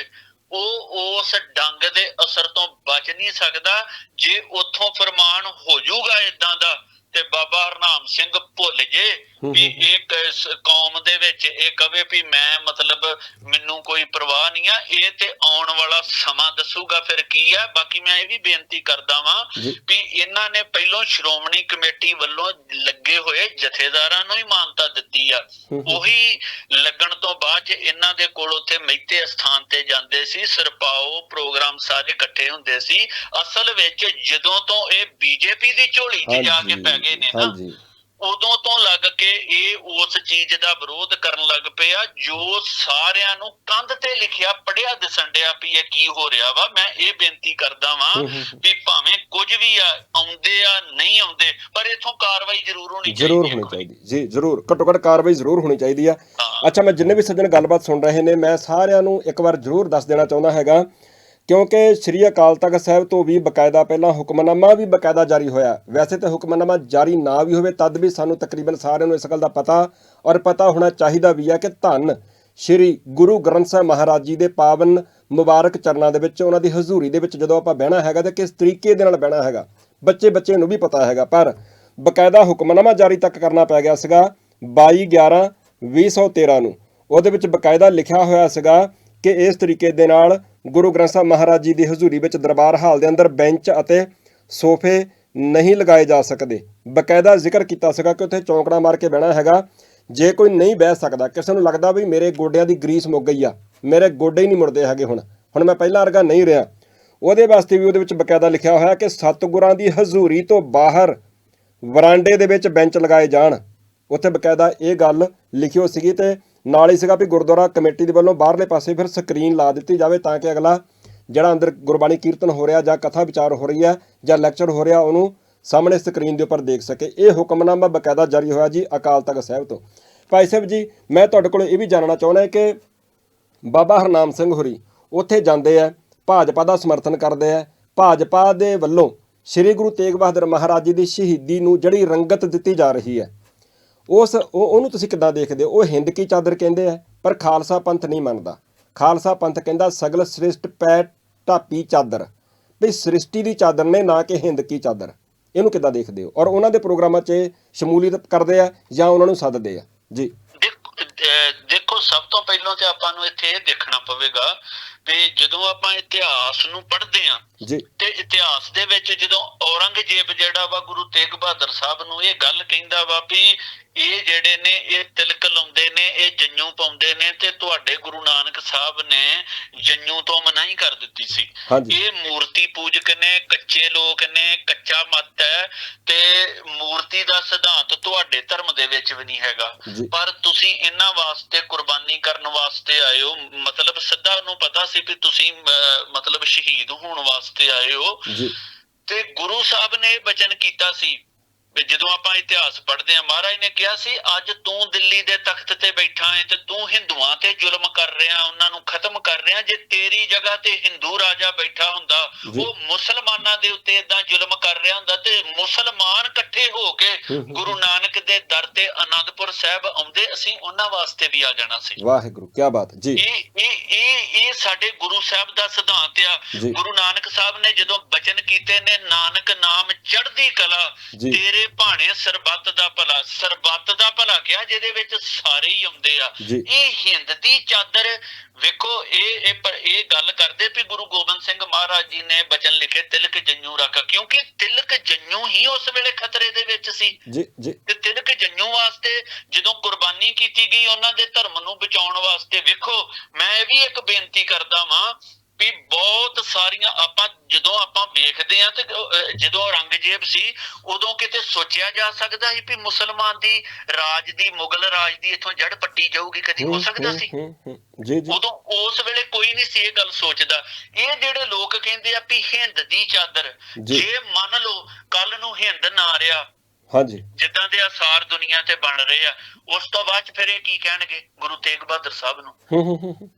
Speaker 2: ਉਹ ਉਸ ਡੰਗ ਦੇ ਅਸਰ ਤੋਂ ਬਚ ਨਹੀਂ ਸਕਦਾ ਜੇ ਉੱਥੋਂ ਫਰਮਾਨ ਹੋ ਜਾਊਗਾ ਇਦਾਂ ਦਾ ਤੇ ਬਾਬਾ ਹਰਨਾਮ ਸਿੰਘ ਭੁੱਲ ਜੇ ਵੀ
Speaker 1: ਹੂੰ।
Speaker 2: ਇੱਕ ਇਸ ਕੌਮ ਦੇ ਵਿੱਚ ਇਹ ਕਵੇ ਵੀ ਮੈਂ ਮਤਲਬ ਮੈਨੂੰ ਕੋਈ ਪਰਵਾਹ ਨਹੀਂ ਆ ਇਹ ਤੇ ਆਉਣ ਵਾਲਾ ਸਮਾਂ ਦੱਸੂਗਾ ਫਿਰ ਕੀ ਆ ਬਾਕੀ ਮੈਂ ਇਹ ਵੀ ਬੇਨਤੀ ਕਰਦਾ ਵਾਂ। ਵੀ ਇਹਨਾਂ ਨੇ ਪਹਿਲੋਂ ਸ਼੍ਰੋਮਣੀ ਕਮੇਟੀ ਵੱਲੋਂ ਲੱਗੇ ਹੋਏ ਜਥੇਦਾਰਾਂ ਨੂੰ ਹੀ ਮਾਨਤਾ ਦਿੱਤੀ ਆ। ਉਹੀ ਲੱਗਣ ਤੋਂ ਬਾਅਦ ਚ ਇਹਨਾਂ ਦੇ ਕੋਲ ਉੱਥੇ ਮਹਿਤੇ ਸਥਾਨ ਤੇ ਜਾਂਦੇ ਸੀ ਸਰਪਾਓ ਪ੍ਰੋਗਰਾਮ ਸਾਰੇ ਇਕੱਠੇ ਹੁੰਦੇ ਸੀ ਅਸਲ ਵਿੱਚ ਜਦੋਂ ਤੋਂ ਇਹ ਬੀਜੇਪੀ ਦੀ ਝੋਲੀ 'ਚ ਜਾ ਕੇ ਪੈ ਗਏ ਨੇ ਨਾ
Speaker 1: ਹਾਂਜੀ
Speaker 2: ਉਦੋਂ ਤੋਂ ਲੱਗ ਕੇ ਇਹ ਉਸ ਚੀਜ਼ ਦਾ ਵਿਰੋਧ ਕਰਨ ਲੱਗ ਪਿਆ ਜੋ ਸਾਰਿਆਂ ਨੂੰ ਕੰਧ ਤੇ ਲਿਖਿਆ ਪੜਿਆ ਦਿਸਣ ਡਿਆ ਵੀ ਇਹ ਕੀ ਹੋ ਰਿਹਾ ਵਾ ਮੈਂ ਇਹ ਬੇਨਤੀ ਕਰਦਾ ਵਾਂ। ਵੀ ਭਾਵੇਂ ਕੁਝ ਵੀ ਆ ਆਉਂਦੇ ਆ ਨਹੀਂ ਆਉਂਦੇ ਪਰ ਇਥੋਂ ਕਾਰਵਾਈ ਜ਼ਰੂਰ ਹੋਣੀ ਚਾਹੀਦੀ
Speaker 1: ਜ਼ਰੂਰ ਹੋਣੀ। ਚਾਹੀਦੀ ਜੀ ਜ਼ਰੂਰ ਘੱਟੋ ਘੱਟ ਕਾਰਵਾਈ ਜ਼ਰੂਰ ਹੋਣੀ ਚਾਹੀਦੀ ਆ। ਅੱਛਾ ਮੈਂ ਜਿੰਨੇ ਵੀ ਸੱਜਣ ਗੱਲਬਾਤ ਸੁਣ ਰਹੇ ਨੇ ਮੈਂ ਸਾਰਿਆਂ ਨੂੰ ਇੱਕ ਵਾਰ ਜ਼ਰੂਰ ਦੱਸ ਦੇਣਾ ਚਾਹੁੰਦਾ ਹੈਗਾ ਕਿਉਂਕਿ ਸ੍ਰੀ ਅਕਾਲ ਤਖਤ ਸਾਹਿਬ ਤੋਂ ਵੀ ਬਕਾਇਦਾ ਪਹਿਲਾਂ ਹੁਕਮਨਾਮਾ ਵੀ ਬਕਾਇਦਾ ਜਾਰੀ ਹੋਇਆ। ਵੈਸੇ ਤਾਂ ਹੁਕਮਨਾਮਾ ਜਾਰੀ ਨਾ ਵੀ ਹੋਵੇ, ਤਦ ਵੀ ਸਾਨੂੰ ਤਕਰੀਬਨ ਸਾਰਿਆਂ ਨੂੰ ਇਸ ਗੱਲ ਦਾ ਪਤਾ ਔਰ ਪਤਾ ਹੋਣਾ ਚਾਹੀਦਾ ਵੀ ਹੈ ਕਿ ਧੰਨ ਸ੍ਰੀ ਗੁਰੂ ਗ੍ਰੰਥ ਸਾਹਿਬ ਮਹਾਰਾਜ ਜੀ ਦੇ ਪਾਵਨ ਮੁਬਾਰਕ ਚਰਨਾਂ ਦੇ ਵਿੱਚ ਉਹਨਾਂ ਦੀ ਹਜ਼ੂਰੀ ਦੇ ਵਿੱਚ ਜਦੋਂ ਆਪਾਂ ਬਹਿਣਾ ਹੈਗਾ ਤਾਂ ਕਿਸ ਤਰੀਕੇ ਦੇ ਨਾਲ ਬਹਿਣਾ ਹੈਗਾ ਬੱਚੇ ਬੱਚੇ ਨੂੰ ਵੀ ਪਤਾ ਹੈਗਾ। ਪਰ ਬਕਾਇਦਾ ਹੁਕਮਨਾਮਾ ਜਾਰੀ ਤੱਕ ਕਰਨਾ ਪੈ ਗਿਆ ਸੀਗਾ 22 11 2013 ਨੂੰ। ਉਹਦੇ ਵਿੱਚ ਬਕਾਇਦਾ ਲਿਖਿਆ ਹੋਇਆ ਸੀਗਾ ਕਿ ਇਸ ਤਰੀਕੇ ਦੇ ਨਾਲ ਗੁਰੂ ਗ੍ਰੰਥ ਸਾਹਿਬ ਮਹਾਰਾਜ ਜੀ ਦੀ ਹਜ਼ੂਰੀ ਵਿੱਚ ਦਰਬਾਰ ਹਾਲ ਦੇ ਅੰਦਰ ਬੈਂਚ ਅਤੇ ਸੋਫੇ ਨਹੀਂ ਲਗਾਏ ਜਾ ਸਕਦੇ। ਬਕਾਇਦਾ ਜ਼ਿਕਰ ਕੀਤਾ ਸੀਗਾ ਕਿ ਉੱਥੇ ਚੌਂਕੜਾ ਮਾਰ ਕੇ ਬਹਿਣਾ ਹੈਗਾ। ਜੇ ਕੋਈ ਨਹੀਂ ਬਹਿ ਸਕਦਾ, ਕਿਸੇ ਨੂੰ ਲੱਗਦਾ ਵੀ ਮੇਰੇ ਗੋਡਿਆਂ ਦੀ ਗਰੀਸ ਮੁੱਕ ਗਈ ਆ, ਮੇਰੇ ਗੋਡੇ ਹੀ ਨਹੀਂ ਮੁੜਦੇ ਹੈਗੇ ਹੁਣ। ਹੁਣ ਮੈਂ ਪਹਿਲਾਂ ਵਰਗਾ ਨਹੀਂ ਰਿਹਾ। ਉਹਦੇ ਵਾਸਤੇ ਵੀ ਉਹਦੇ ਵਿੱਚ ਬਕਾਇਦਾ ਲਿਖਿਆ ਹੋਇਆ ਕਿ ਸਤਿਗੁਰਾਂ ਦੀ ਹਜ਼ੂਰੀ ਤੋਂ ਬਾਹਰ ਵਰਾਂਡੇ ਦੇ ਵਿੱਚ ਬੈਂਚ ਲਗਾਏ ਜਾਣ। ਉੱਥੇ ਬਕਾਇਦਾ ਇਹ ਗੱਲ ਲਿਖੀ ਹੋ ਸੀਗੀ ਤੇ ਨਾਲ ਹੀ ਸੀਗਾ ਵੀ ਗੁਰਦੁਆਰਾ ਕਮੇਟੀ ਦੇ ਵੱਲੋਂ ਬਾਹਰਲੇ ਪਾਸੇ ਫਿਰ ਸਕਰੀਨ ਲਾ ਦਿੱਤੀ ਜਾਵੇ ਤਾਂ ਕਿ ਅਗਲਾ ਜਿਹੜਾ ਅੰਦਰ ਗੁਰਬਾਣੀ ਕੀਰਤਨ ਹੋ ਰਿਹਾ ਜਾਂ ਕਥਾ ਵਿਚਾਰ ਹੋ ਰਹੀ ਹੈ ਜਾਂ ਲੈਕਚਰ ਹੋ ਰਿਹਾ, ਉਹਨੂੰ ਸਾਹਮਣੇ ਸਕਰੀਨ ਦੇ ਉੱਪਰ ਦੇਖ ਸਕੇ। ਇਹ ਹੁਕਮਨਾਮਾ ਬਕਾਇਦਾ ਜਾਰੀ ਹੋਇਆ ਜੀ ਅਕਾਲ ਤਖਤ ਸਾਹਿਬ ਤੋਂ। ਭਾਈ ਸਾਹਿਬ ਜੀ, ਮੈਂ ਤੁਹਾਡੇ ਕੋਲ ਇਹ ਵੀ ਜਾਣਨਾ ਚਾਹੁੰਦਾ ਕਿ ਬਾਬਾ ਹਰਨਾਮ ਸਿੰਘ ਹੋਰੀ ਉੱਥੇ ਜਾਂਦੇ ਆ, ਭਾਜਪਾ ਦਾ ਸਮਰਥਨ ਕਰਦੇ ਆ। ਭਾਜਪਾ ਦੇ ਵੱਲੋਂ ਸ੍ਰੀ ਗੁਰੂ ਤੇਗ ਬਹਾਦਰ ਮਹਾਰਾਜ ਜੀ ਦੀ ਸ਼ਹੀਦੀ ਨੂੰ ਜਿਹੜੀ ਰੰਗਤ ਦਿੱਤੀ ਜਾ ਰਹੀ ਹੈ ਉਸ ਉਹ ਉਹਨੂੰ ਤੁਸੀਂ ਕਿੱਦਾਂ ਦੇਖਦੇ ਹੋ? ਉਹ ਹਿੰਦ ਕੀ ਚਾਦਰ ਕਹਿੰਦੇ ਆ? ਪਰ ਖਾਲਸਾ ਪੰਥ ਨਹੀਂ ਮੰਨਦਾ। ਖਾਲਸਾ ਪੰਥ ਕਹਿੰਦਾ ਸਗਲ ਸ੍ਰਿਸ਼ਟ ਪੈ ਢਾਪੀ ਚਾਦਰ। ਵੀ ਸ੍ਰਿਸ਼ਟੀ ਦੀ ਚਾਦਰ ਨੇ ਨਾ ਕਿ ਹਿੰਦ ਕੀ ਚਾਦਰ। ਇਹਨੂੰ ਕਿੱਦਾਂ ਦੇਖਦੇ ਹੋ? ਔਰ ਉਹਨਾਂ ਦੇ ਪ੍ਰੋਗਰਾਮਾਂ 'ਚ ਸ਼ਮੂਲੀਅਤ ਕਰਦੇ ਆ ਜਾਂ ਉਹਨਾਂ ਨੂੰ ਸੱਦਦੇ ਆ? ਜੀ।
Speaker 2: ਦੇਖੋ ਸਭ ਤੋਂ ਪਹਿਲਾਂ ਤੇ ਆਪਾਂ ਨੂੰ ਇੱਥੇ ਇਹ ਦੇਖਣਾ ਪਵੇਗਾ ਵੀ ਜਦੋਂ ਆਪਾਂ ਇਤਿਹਾਸ ਨੂੰ ਪੜ੍ਹਦੇ
Speaker 1: ਜੀ।
Speaker 2: ਤੇ ਇਤਿਹਾਸ ਦੇ ਵਿੱਚ ਜਦੋਂ ਔਰੰਗਜ਼ੇਬ ਜਿਹੜਾ ਵਾ ਗੁਰੂ ਤੇਗ ਬਹਾਦਰ ਸਾਹਿਬ ਨੂੰ ਇਹ ਗੱਲ ਕਹਿੰਦਾ ਵਾ ਵੀ ਇਹ ਜਿਹੜੇ ਨੇ ਇਹ ਤਿਲਕ ਲਾਉਂਦੇ ਨੇ ਇਹ ਜੰਨੂ ਪਾਉਂਦੇ ਨੇ ਤੇ ਤੁਹਾਡੇ ਗੁਰੂ ਨਾਨਕ ਸਾਹਿਬ ਨੇ ਜੰਨੂ ਤੋਂ ਮਨਾਹੀ ਕਰ ਦਿੱਤੀ ਸੀ। ਇਹ ਮੂਰਤੀ ਪੂਜਕ ਨੇ ਕੱਚੇ ਲੋਕ ਨੇ ਕੱਚਾ ਮਤ ਹੈ ਤੇ ਮੂਰਤੀ ਦਾ ਸਿਧਾਂਤ ਤੁਹਾਡੇ ਧਰਮ ਦੇ ਵਿੱਚ ਵੀ ਨਹੀਂ ਹੈਗਾ। ਪਰ ਤੁਸੀਂ ਇਹਨਾਂ ਵਾਸਤੇ ਕੁਰਬਾਨੀ ਕਰਨ ਵਾਸਤੇ ਆਏ ਹੋ। ਮਤਲਬ ਸਿੱਧਾ ਉਹਨੂੰ ਪਤਾ ਸੀ ਵੀ ਤੁਸੀਂ ਮਤਲਬ ਸ਼ਹੀਦ ਹੋਣ ਵਾਸਤੇ ਆਏ ਹੋ। ਤੇ ਗੁਰੂ ਸਾਹਿਬ ਨੇ ਇਹ ਬਚਨ ਕੀਤਾ ਸੀ ਵੀ ਜਦੋਂ ਆਪਾਂ ਇਤਿਹਾਸ ਪੜ੍ਹਦੇ ਆ ਮਹਾਰਾਜ ਨੇ ਕਿਹਾ ਸੀ ਅੱਜ ਤੂੰ ਦਿੱਲੀ ਦੇ ਤਖਤ ਤੇ ਬੈਠਾ ਹੈ ਤੇ ਤੂੰ ਹਿੰਦੂਆਂ ਤੇ ਜ਼ੁਲਮ ਕਰ ਰਿਹਾ ਉਹਨਾਂ ਨੂੰ ਖਤਮ ਕਰ ਰਿਹਾ ਜੇ ਤੇਰੀ ਜਗ੍ਹਾ ਤੇ ਹਿੰਦੂ ਰਾਜਾ ਬੈਠਾ ਹੁੰਦਾ। ਉਹ ਮੁਸਲਮਾਨਾਂ ਦੇ ਉੱਤੇ ਇਦਾਂ ਜ਼ੁਲਮ ਕਰ ਰਿਹਾ ਹੁੰਦਾ ਤੇ ਮੁਸਲਮਾਨ ਇਕੱਠੇ ਹੋ ਕੇ। ਗੁਰੂ ਨਾਨਕ ਦੇ ਦਰ ਤੇ ਆਨੰਦਪੁਰ ਸਾਹਿਬ ਆਉਂਦੇ ਅਸੀਂ ਉਹਨਾਂ ਵਾਸਤੇ ਵੀ ਆ ਜਾਣਾ ਸੀ
Speaker 1: ਵਾਹਿਗੁਰੂ ਕੀ ਬਾਤ ਜੀ
Speaker 2: ਇਹ ਇਹ ਇਹ ਸਾਡੇ ਗੁਰੂ ਸਾਹਿਬ ਦਾ ਸਿਧਾਂਤ ਆ। ਗੁਰੂ ਨਾਨਕ ਸਾਹਿਬ ਨੇ ਜਦੋਂ ਬਚਨ ਕੀਤੇ ਨੇ ਨਾਨਕ ਨਾਮ ਚੜ੍ਹਦੀ ਕਲਾ। ਤੇਰੇ ਭਾਣੇ ਸਰਬੱਤ ਦਾ ਭਲਾ ਸਰਬੱਤ ਦਾ ਭਲਾ ਕਿਹਾ ਜਿਹਦੇ ਵਿੱਚ ਸਾਰੇ ਹੀ ਆਉਂਦੇ ਆ। ਇਹ ਹਿੰਦ ਦੀ ਚਾਦਰ ਵੇਖੋ ਇਹ ਇਹ ਪਰ ਇਹ ਗੱਲ ਕਰਦੇ ਵੀ ਗੁਰੂ ਗੋਬਿੰਦ ਸਿੰਘ ਮਹਾਰਾਜ ਜੀ ਨੇ ਬਚਨ ਲਿਖੇ ਤਿਲਕ ਜੰਨੂ ਰੱਖ ਕਿਉਂਕਿ ਤਿਲਕ ਜੰਨੂ ਹੀ ਉਸ ਵੇਲੇ ਖਤਰੇ ਦੇ ਵਿੱਚ ਸੀ।
Speaker 1: ਜੀ ਜੀ।
Speaker 2: ਤੇ ਤਿਲਕ ਜੰਨੂ ਵਾਸਤੇ ਜਦੋਂ ਕੁਰਬਾਨੀ ਕੀਤੀ ਗਈ ਉਹਨਾਂ ਦੇ ਧਰਮ ਨੂੰ ਬਚਾਉਣ ਵਾਸਤੇ ਵੇਖੋ ਮੈਂ ਇਹ ਵੀ ਇੱਕ ਬੇਨਤੀ ਕਰਦਾ ਵਾਂ ਵੀ ਬਹੁਤ ਸਾਰੀਆਂ ਆਪਾਂ ਜਦੋਂ ਆਪਾਂ ਵੇਖਦੇ ਆ ਤੇ ਜਦੋਂ ਔਰੰਗਜ਼ੇਬ ਸੀ ਉਦੋਂ ਕਿਤੇ ਸੋਚਿਆ ਜਾ ਸਕਦਾ ਸੀ ਵੀ ਮੁਸਲਮਾਨ ਦੀ ਰਾਜ ਦੀ ਮੁਗਲ ਰਾਜ ਦੀ ਇੱਥੋਂ ਜੜ ਪੱਟੀ ਜਾਊਗੀ ਕਦੀ ਹੋ ਸਕਦਾ ਸੀ।
Speaker 1: ਜੀ ਜੀ
Speaker 2: ਉਦੋਂ ਉਸ ਵੇਲੇ ਕੋਈ ਨਹੀਂ ਸੀ ਇਹ ਗੱਲ ਸੋਚਦਾ ਇਹ ਜਿਹੜੇ ਲੋਕ ਕਹਿੰਦੇ ਆ ਵੀ ਹਿੰਦ ਦੀ ਚਾਦਰ
Speaker 1: ਜੀ।
Speaker 2: ਜੇ ਮੰਨ ਲਓ ਕੱਲ ਨੂੰ ਹਿੰਦ ਨਾ ਰਿਹਾ
Speaker 1: ਹਾਂਜੀ।
Speaker 2: ਜਿੱਦਾਂ ਦੇ ਆਸਾਰ ਦੁਨੀਆ ਤੇ ਬਣ ਰਹੇ ਆ ਉਸ ਤੋਂ ਬਾਅਦ ਫਿਰ ਇਹ ਕੀ ਕਹਿਣਗੇ ਗੁਰੂ ਤੇਗ ਬਹਾਦਰ ਸਾਹਿਬ ਨੂੰ।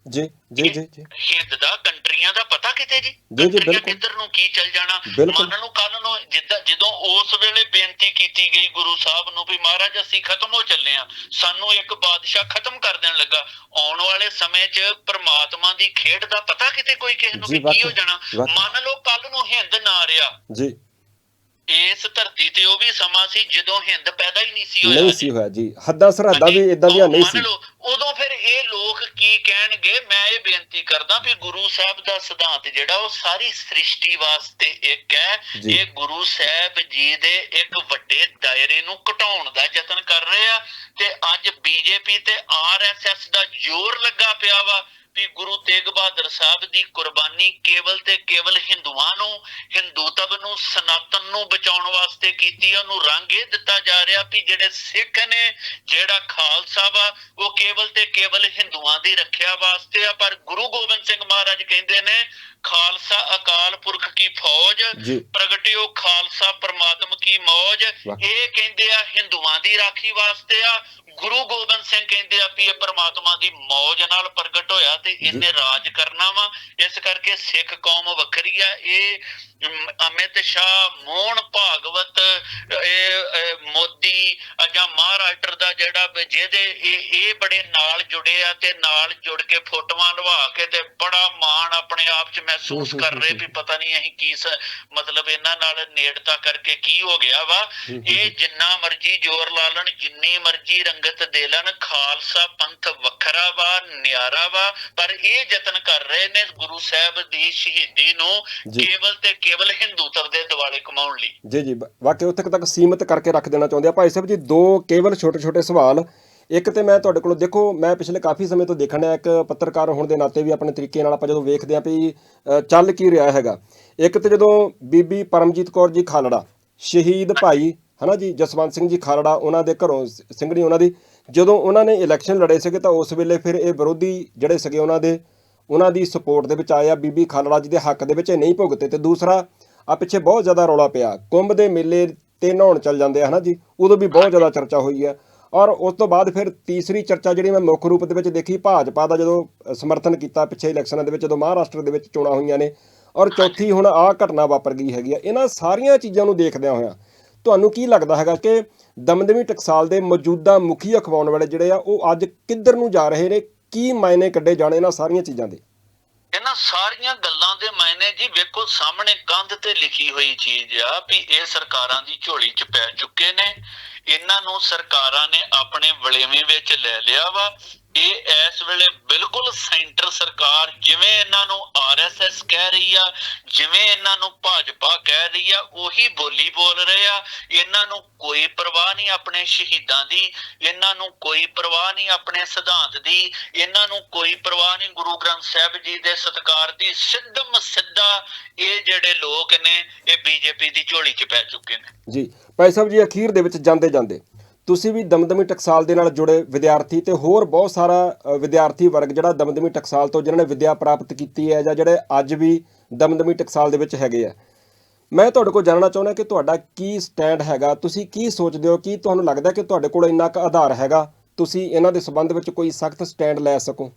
Speaker 1: ਜੀ ਜੀ ਜੀ ਜੀ।
Speaker 2: ਹਿੰਦ ਦਾ ਕੰਟਰੀਆਂ ਦਾ ਪਤਾ ਕਿਤੇ ਜੀ?
Speaker 1: ਜੀ, ਜੀ, ਬਿਲਕੁਲ।
Speaker 2: ਕਿੱਧਰ ਨੂੰ ਕੀ ਚੱਲ ਜਾਣਾ। ਮੰਨ ਨੂੰ ਕੱਲ ਨੂੰ ਜਿੱਦਾਂ ਜਦੋਂ ਉਸ ਵੇਲੇ ਬੇਨਤੀ ਕੀਤੀ ਗਈ ਗੁਰੂ ਸਾਹਿਬ ਨੂੰ ਵੀ ਮਹਾਰਾਜ ਅਸੀਂ ਖਤਮ ਹੋ ਚੱਲੇ ਆ। ਸਾਨੂੰ ਇੱਕ ਬਾਦਸ਼ਾਹ ਖਤਮ ਕਰ ਦੇਣ ਲੱਗਾ। ਆਉਣ ਵਾਲੇ ਸਮੇਂ 'ਚ ਪ੍ਰਮਾਤਮਾ ਦੀ ਖੇਡ ਦਾ ਪਤਾ ਕਿਤੇ ਕੋਈ ਕਿਸੇ ਨੂੰ ਕੀ ਹੋ ਜਾਣਾ। ਮੰਨ ਲਓ ਕੱਲ ਨੂੰ ਹਿੰਦ ਨਾ ਰਿਹਾ।
Speaker 1: ਜੀ।
Speaker 2: ਇਸ ਧਰਤੀ ਤੇ ਉਹ ਵੀ ਸਮਾਂ ਸੀ ਜਦੋਂ ਹਿੰਦ ਪੈਦਾ ਹੀ ਨਹੀਂ ਸੀ ਹੋਇਆ
Speaker 1: ਨਹੀਂ। ਸੀ ਹੋਇਆ ਜੀ। ਹੱਦਾਂ ਸਰਹੱਦਾਂ ਵੀ ਇਦਾਂ ਦੀਆਂ ਨਹੀਂ
Speaker 2: ਮੰਨ
Speaker 1: ਸੀ।
Speaker 2: ਲਓ, ਉਦੋਂ ਫਿਰ ਇਹ ਲੋਕ ਕੀ ਕਹਿਣਗੇ? ਮੈਂ ਇਹ ਬੇਨਤੀ ਕਰਦਾ ਵੀ ਗੁਰੂ ਸਾਹਿਬ ਦਾ ਸਿਧਾਂਤ ਜਿਹੜਾ ਉਹ ਸਾਰੀ ਸ੍ਰਿਸ਼ਟੀ ਵਾਸਤੇ ਇੱਕ ਹੈ। ਇਹ ਗੁਰੂ ਸਾਹਿਬ ਜੀ ਦੇ ਇੱਕ ਵੱਡੇ ਦਾਇਰੇ ਨੂੰ ਘਟਾਉਣ ਦਾ ਯਤਨ ਕਰ ਰਹੇ ਆ। ਤੇ ਅੱਜ ਬੀਜੇਪੀ ਤੇ ਆਰਐਸਐਸ ਦਾ ਜ਼ੋਰ ਲੱਗਾ ਪਿਆ ਵਾ। ਵੀ ਗੁਰੂ ਤੇਗ ਬਹਾਦਰ ਸਾਹਿਬ ਦੀ ਕੁਰਬਾਨੀ ਕੇਵਲ ਤੇ ਕੇਵਲ ਹਿੰਦੂਆਂ ਨੂੰ ਹਿੰਦੂਤਵ ਨੂੰ ਸਨਾਤਨ ਨੂੰ ਬਚਾਉਣ ਵਾਸਤੇ ਕੀਤੀ ਆ। ਉਹਨੂੰ ਰੰਗ ਇਹ ਦਿੱਤਾ ਜਾ ਰਿਹਾ ਵੀ ਜਿਹੜੇ ਸਿੱਖ ਨੇ ਜਿਹੜਾ ਖਾਲਸਾ ਵਾ ਉਹ ਕੇਵਲ ਤੇ ਕੇਵਲ ਹਿੰਦੂਆਂ ਦੀ ਰੱਖਿਆ ਵਾਸਤੇ ਆ। ਪਰ ਗੁਰੂ ਗੋਬਿੰਦ ਸਿੰਘ ਮਹਾਰਾਜ ਕਹਿੰਦੇ ਨੇ ਖਾਲਸਾ ਅਕਾਲ ਪੁਰਖ ਕੀ ਫੌਜ ਪ੍ਰਗਟਿਓ ਖਾਲਸਾ ਪ੍ਰਮਾਤਮ ਕੀ ਮੌਜ। ਇਹ ਕਹਿੰਦੇ ਆ ਹਿੰਦੂਆਂ ਦੀ ਰਾਖੀ ਵਾਸਤੇ ਆ। ਗੁਰੂ ਗੋਬਿੰਦ ਸਿੰਘ ਕਹਿੰਦੇ ਆ ਵੀ ਇਹ ਪ੍ਰਮਾਤਮਾ ਦੀ ਮੌਜ ਨਾਲ ਪ੍ਰਗਟ ਹੋਇਆ ਤੇ ਇਹਨੇ ਰਾਜ ਕਰਨਾ ਵਾ। ਇਸ ਕਰਕੇ ਸਿੱਖ ਕੌਮ ਵੱਖਰੀ ਆ। ਇਹ ਅਮ, ਅਮਿਤ ਸ਼ਾਹ ਮੋਹਨ ਭਾਗਵਤ ਇਹ ਮੋਦੀ ਜਾਂ ਮਹਾਰਾਸ਼ਟਰ ਦਾ ਜਿਹੜਾ ਜਿਹਦੇ ਇਹ ਇਹ ਬੜੇ ਨਾਲ ਜੁੜੇ ਆ ਤੇ ਨਾਲ ਜੁੜ ਕੇ ਫੋਟੋਆਂ ਲਵਾ ਕੇ ਤੇ ਬੜਾ ਮਾਣ ਆਪਣੇ ਆਪ 'ਚ ਮਹਿਸੂਸ ਕਰ ਰਹੇ ਵੀ ਪਤਾ ਨਹੀਂ ਅਸੀਂ ਕੀ ਮਤਲਬ ਇਹਨਾਂ ਨਾਲ ਨੇੜਤਾ ਕਰਕੇ ਕੀ ਹੋ ਗਿਆ ਵਾ। ਇਹ ਜਿੰਨਾ ਮਰਜ਼ੀ ਜ਼ੋਰ ਲਾ ਲੈਣ ਜਿੰਨੀ ਮਰਜ਼ੀ ਰੰਗਤ ਦੇ ਲੈਣ ਖਾਲਸਾ ਪੰਥ ਵੱਖਰਾ ਵਾ ਨਿਆਰਾ ਵਾ ਪਰ ਇਹ ਯਤਨ ਕਰ ਰਹੇ ਨੇ ਗੁਰੂ ਸਾਹਿਬ ਦੀ ਸ਼ਹੀਦੀ ਨੂੰ। ਕੇਵਲ ਤੇ ਕੇਵਲ ਹਿੰਦੂਤਵ ਦੇ ਦਿਵਾਲੇ ਕਮਾਉਣ ਲਈ।
Speaker 1: ਜੀ ਜੀ ਵਾਕਈ ਉੱਥੇ ਤੱਕ ਸੀਮਿਤ ਕਰਕੇ ਰੱਖ ਦੇਣਾ ਚਾਹੁੰਦੇ ਆ। ਭਾਈ ਸਾਹਿਬ ਜੀ ਦੋ ਕੇਵਲ ਛੋਟੇ ਛੋਟੇ ਸਵਾਲ। ਇੱਕ ਤੇ ਮੈਂ ਤੁਹਾਡੇ ਕੋਲੋਂ ਦੇਖੋ ਮੈਂ ਪਿਛਲੇ ਕਾਫੀ ਸਮੇਂ ਤੋਂ ਦੇਖਣ ਡਿਆ ਇੱਕ ਪੱਤਰਕਾਰ ਹੋਣ ਦੇ ਨਾਤੇ ਵੀ ਆਪਣੇ ਤਰੀਕੇ ਨਾਲ ਆਪਾਂ ਜਦੋਂ ਵੇਖਦੇ ਆ ਵੀ ਚੱਲ ਕੀ ਰਿਹਾ ਹੈਗਾ। ਇੱਕ ਤੇ ਜਦੋਂ ਬੀਬੀ ਪਰਮਜੀਤ ਕੌਰ ਜੀ ਖਾਲੜਾ ਸ਼ਹੀਦ ਭਾਈ ਹਨਾ ਜੀ, ਜਸਵੰਤ ਸਿੰਘ ਜੀ ਖਾਲੜਾ, ਉਹਨਾਂ ਦੇ ਘਰੋਂ ਸ- ਸਿੰਘਣੀ ਉਹਨਾਂ ਦੀ, ਜਦੋਂ ਉਹਨਾਂ ਨੇ ਇਲੈਕਸ਼ਨ ਲੜੇ ਸੀਗੇ ਤਾਂ ਉਸ ਵੇਲੇ ਫਿਰ ਇਹ ਵਿਰੋਧੀ ਜਿਹੜੇ ਸੀਗੇ ਉਹਨਾਂ ਦੇ, ਉਹਨਾਂ ਦੀ ਸਪੋਰਟ ਦੇ ਵਿੱਚ ਆਇਆ ਬੀਬੀ ਖਾਲੜਾ ਜੀ ਦੇ ਹੱਕ ਦੇ ਵਿੱਚ ਇਹ ਨਹੀਂ ਭੁਗਤੇ ਤੇ ਦੂਸਰਾ ਆ ਪਿੱਛੇ ਬਹੁਤ ਜ਼ਿਆਦਾ ਰੌਲਾ ਪਿਆ, ਕੁੰਭ ਦੇ ਮੇਲੇ ਤੇ ਨਹਾਉਣ ਚੱਲ ਜਾਂਦੇ ਆ, ਹਨਾ ਜੀ, ਉਦੋਂ ਵੀ ਬਹੁਤ ਜ਼ਿਆਦਾ ਚਰਚਾ ਹੋਈ ਹੈ ਔਰ ਉਸ ਤੋਂ ਬਾਅਦ ਫਿਰ ਤੀਸਰੀ ਚਰਚਾ ਜਿਹੜੀ ਮੈਂ ਮੁੱਖ ਰੂਪ ਦੇ ਵਿੱਚ ਦੇਖੀ, ਭਾਜਪਾ ਦਾ ਜਦੋਂ ਸਮਰਥਨ ਕੀਤਾ ਪਿੱਛੇ ਇਲੈਕਸ਼ਨਾਂ ਦੇ ਵਿੱਚ, ਜਦੋਂ ਮਹਾਰਾਸ਼ਟਰ ਦੇ ਵਿੱਚ ਚੋਣਾਂ ਹੋਈਆਂ ਨੇ, ਔਰ ਚੌਥੀ ਹੁਣ ਆਹ ਘਟਨਾ ਵਾਪਰ ਗਈ ਹੈਗੀ ਆ, ਇਹਨਾਂ ਸਾਰੀਆਂ ਚੀਜ਼ਾਂ ਨੂੰ ਦੇਖਦਿਆਂ ਹੋਇਆਂ ਤੁਹਾਨੂੰ ਕੀ ਲੱਗਦਾ ਹੈਗਾ ਕਿ ਦਮਦਮੀ ਟਕਸਾਲ ਦੇ ਮੌਜੂਦਾ ਮੁਖੀ ਅਖਵਾਉਣ ਵਾਲੇ ਜਿਹੜੇ ਆ, ਉਹ ਅੱਜ ਕਿੱਧਰ ਨੂੰ ਜਾ ਰਹੇ ਨੇ? ਕੀ ਮਾਇਨੇ ਕੱਢੇ ਜਾਣੇ ਇਹਨਾਂ ਸਾਰੀਆਂ ਚੀਜ਼ਾਂ ਦੇ?
Speaker 2: ਇਹਨਾਂ ਸਾਰੀਆਂ ਗੱਲਾਂ ਦੇ ਮਾਇਨੇ ਜੀ ਵੇਖੋ, ਸਾਹਮਣੇ ਕੰਧ ਤੇ ਲਿਖੀ ਹੋਈ ਚੀਜ਼ ਆ ਵੀ ਇਹ ਸਰਕਾਰਾਂ ਦੀ ਝੋਲੀ 'ਚ ਪੈ ਚੁੱਕੇ ਨੇ। ਇਹਨਾਂ ਨੂੰ ਸਰਕਾਰਾਂ ਨੇ ਆਪਣੇ ਵਲੇਵੇਂ ਵਿੱਚ ਲੈ ਲਿਆ ਵਾ। ਇਹ ਇਸ ਵੇਲੇ ਬਿਲਕੁਲ ਸੈਂਟਰ ਸਰਕਾਰ ਜਿਵੇਂ ਇਹਨਾਂ ਨੂੰ ਆਰਐਸਐਸ ਕਹਿ ਰਹੀ ਆ, ਜਿਵੇਂ ਇਹਨਾਂ ਨੂੰ ਭਾਜਪਾ ਕਹਿ ਰਹੀ ਆ, ਉਹੀ ਬੋਲੀ ਬੋਲ ਰਹੇ ਆ। ਇਹਨਾਂ ਨੂੰ ਕੋਈ ਪਰਵਾਹ ਨਹੀਂ ਆਪਣੇ ਸ਼ਹੀਦਾਂ ਦੀ, ਇਹਨਾਂ ਨੂੰ ਕੋਈ ਪਰਵਾਹ ਨਹੀਂ ਆਪਣੇ ਸਿਧਾਂਤ ਦੀ, ਇਹਨਾਂ ਨੂੰ ਕੋਈ ਪਰਵਾਹ ਨਹੀਂ ਗੁਰੂ ਗ੍ਰੰਥ ਸਾਹਿਬ ਜੀ ਦੇ ਸਤਕਾਰ ਦੀ। ਸਿੱਧਮ ਸਿੱਧਾ ਇਹ ਜਿਹੜੇ ਲੋਕ ਨੇ, ਇਹ ਬੀਜੇਪੀ ਦੀ ਝੋਲੀ 'ਚ ਪੈ ਚੁੱਕੇ ਨੇ।
Speaker 1: ਜੀ, ਭਾਈ ਸਾਹਿਬ ਜੀ, ਅਖੀਰ ਦੇ ਵਿੱਚ ਜਾਂਦੇ ਜਾਂਦੇ ਤੁਸੀਂ ਵੀ ਦਮਦਮੀ ਟਕਸਾਲ ਦੇ ਨਾਲ ਜੁੜੇ ਵਿਦਿਆਰਥੀ ਤੇ ਹੋਰ ਬਹੁਤ ਸਾਰਾ ਵਿਦਿਆਰਥੀ ਵਰਗ ਜਿਹੜਾ ਦਮਦਮੀ ਟਕਸਾਲ ਤੋਂ ਜਿਨ੍ਹਾਂ ਨੇ ਵਿੱਦਿਆ ਪ੍ਰਾਪਤ ਕੀਤੀ ਹੈ ਜਾਂ ਜਿਹੜੇ ਅੱਜ ਵੀ ਦਮਦਮੀ ਟਕਸਾਲ ਦੇ ਵਿੱਚ ਹੈਗੇ ਆ। ਮੈਂ ਤੁਹਾਡੇ ਕੋਲ ਜਾਣਨਾ ਚਾਹੁੰਦਾ ਕਿ ਤੁਹਾਡਾ ਕੀ ਸਟੈਂਡ ਹੈਗਾ, ਤੁਸੀਂ ਕੀ ਸੋਚਦੇ ਹੋ, ਕਿ ਤੁਹਾਨੂੰ ਲੱਗਦਾ ਕਿ ਤੁਹਾਡੇ ਕੋਲ ਇੰਨਾ ਕੁ ਆਧਾਰ ਹੈਗਾ, ਤੁਸੀਂ ਇਹਨਾਂ ਦੇ ਸੰਬੰਧ ਵਿੱਚ ਕੋਈ ਸਖਤ ਸਟੈਂਡ ਲੈ ਸਕੋ?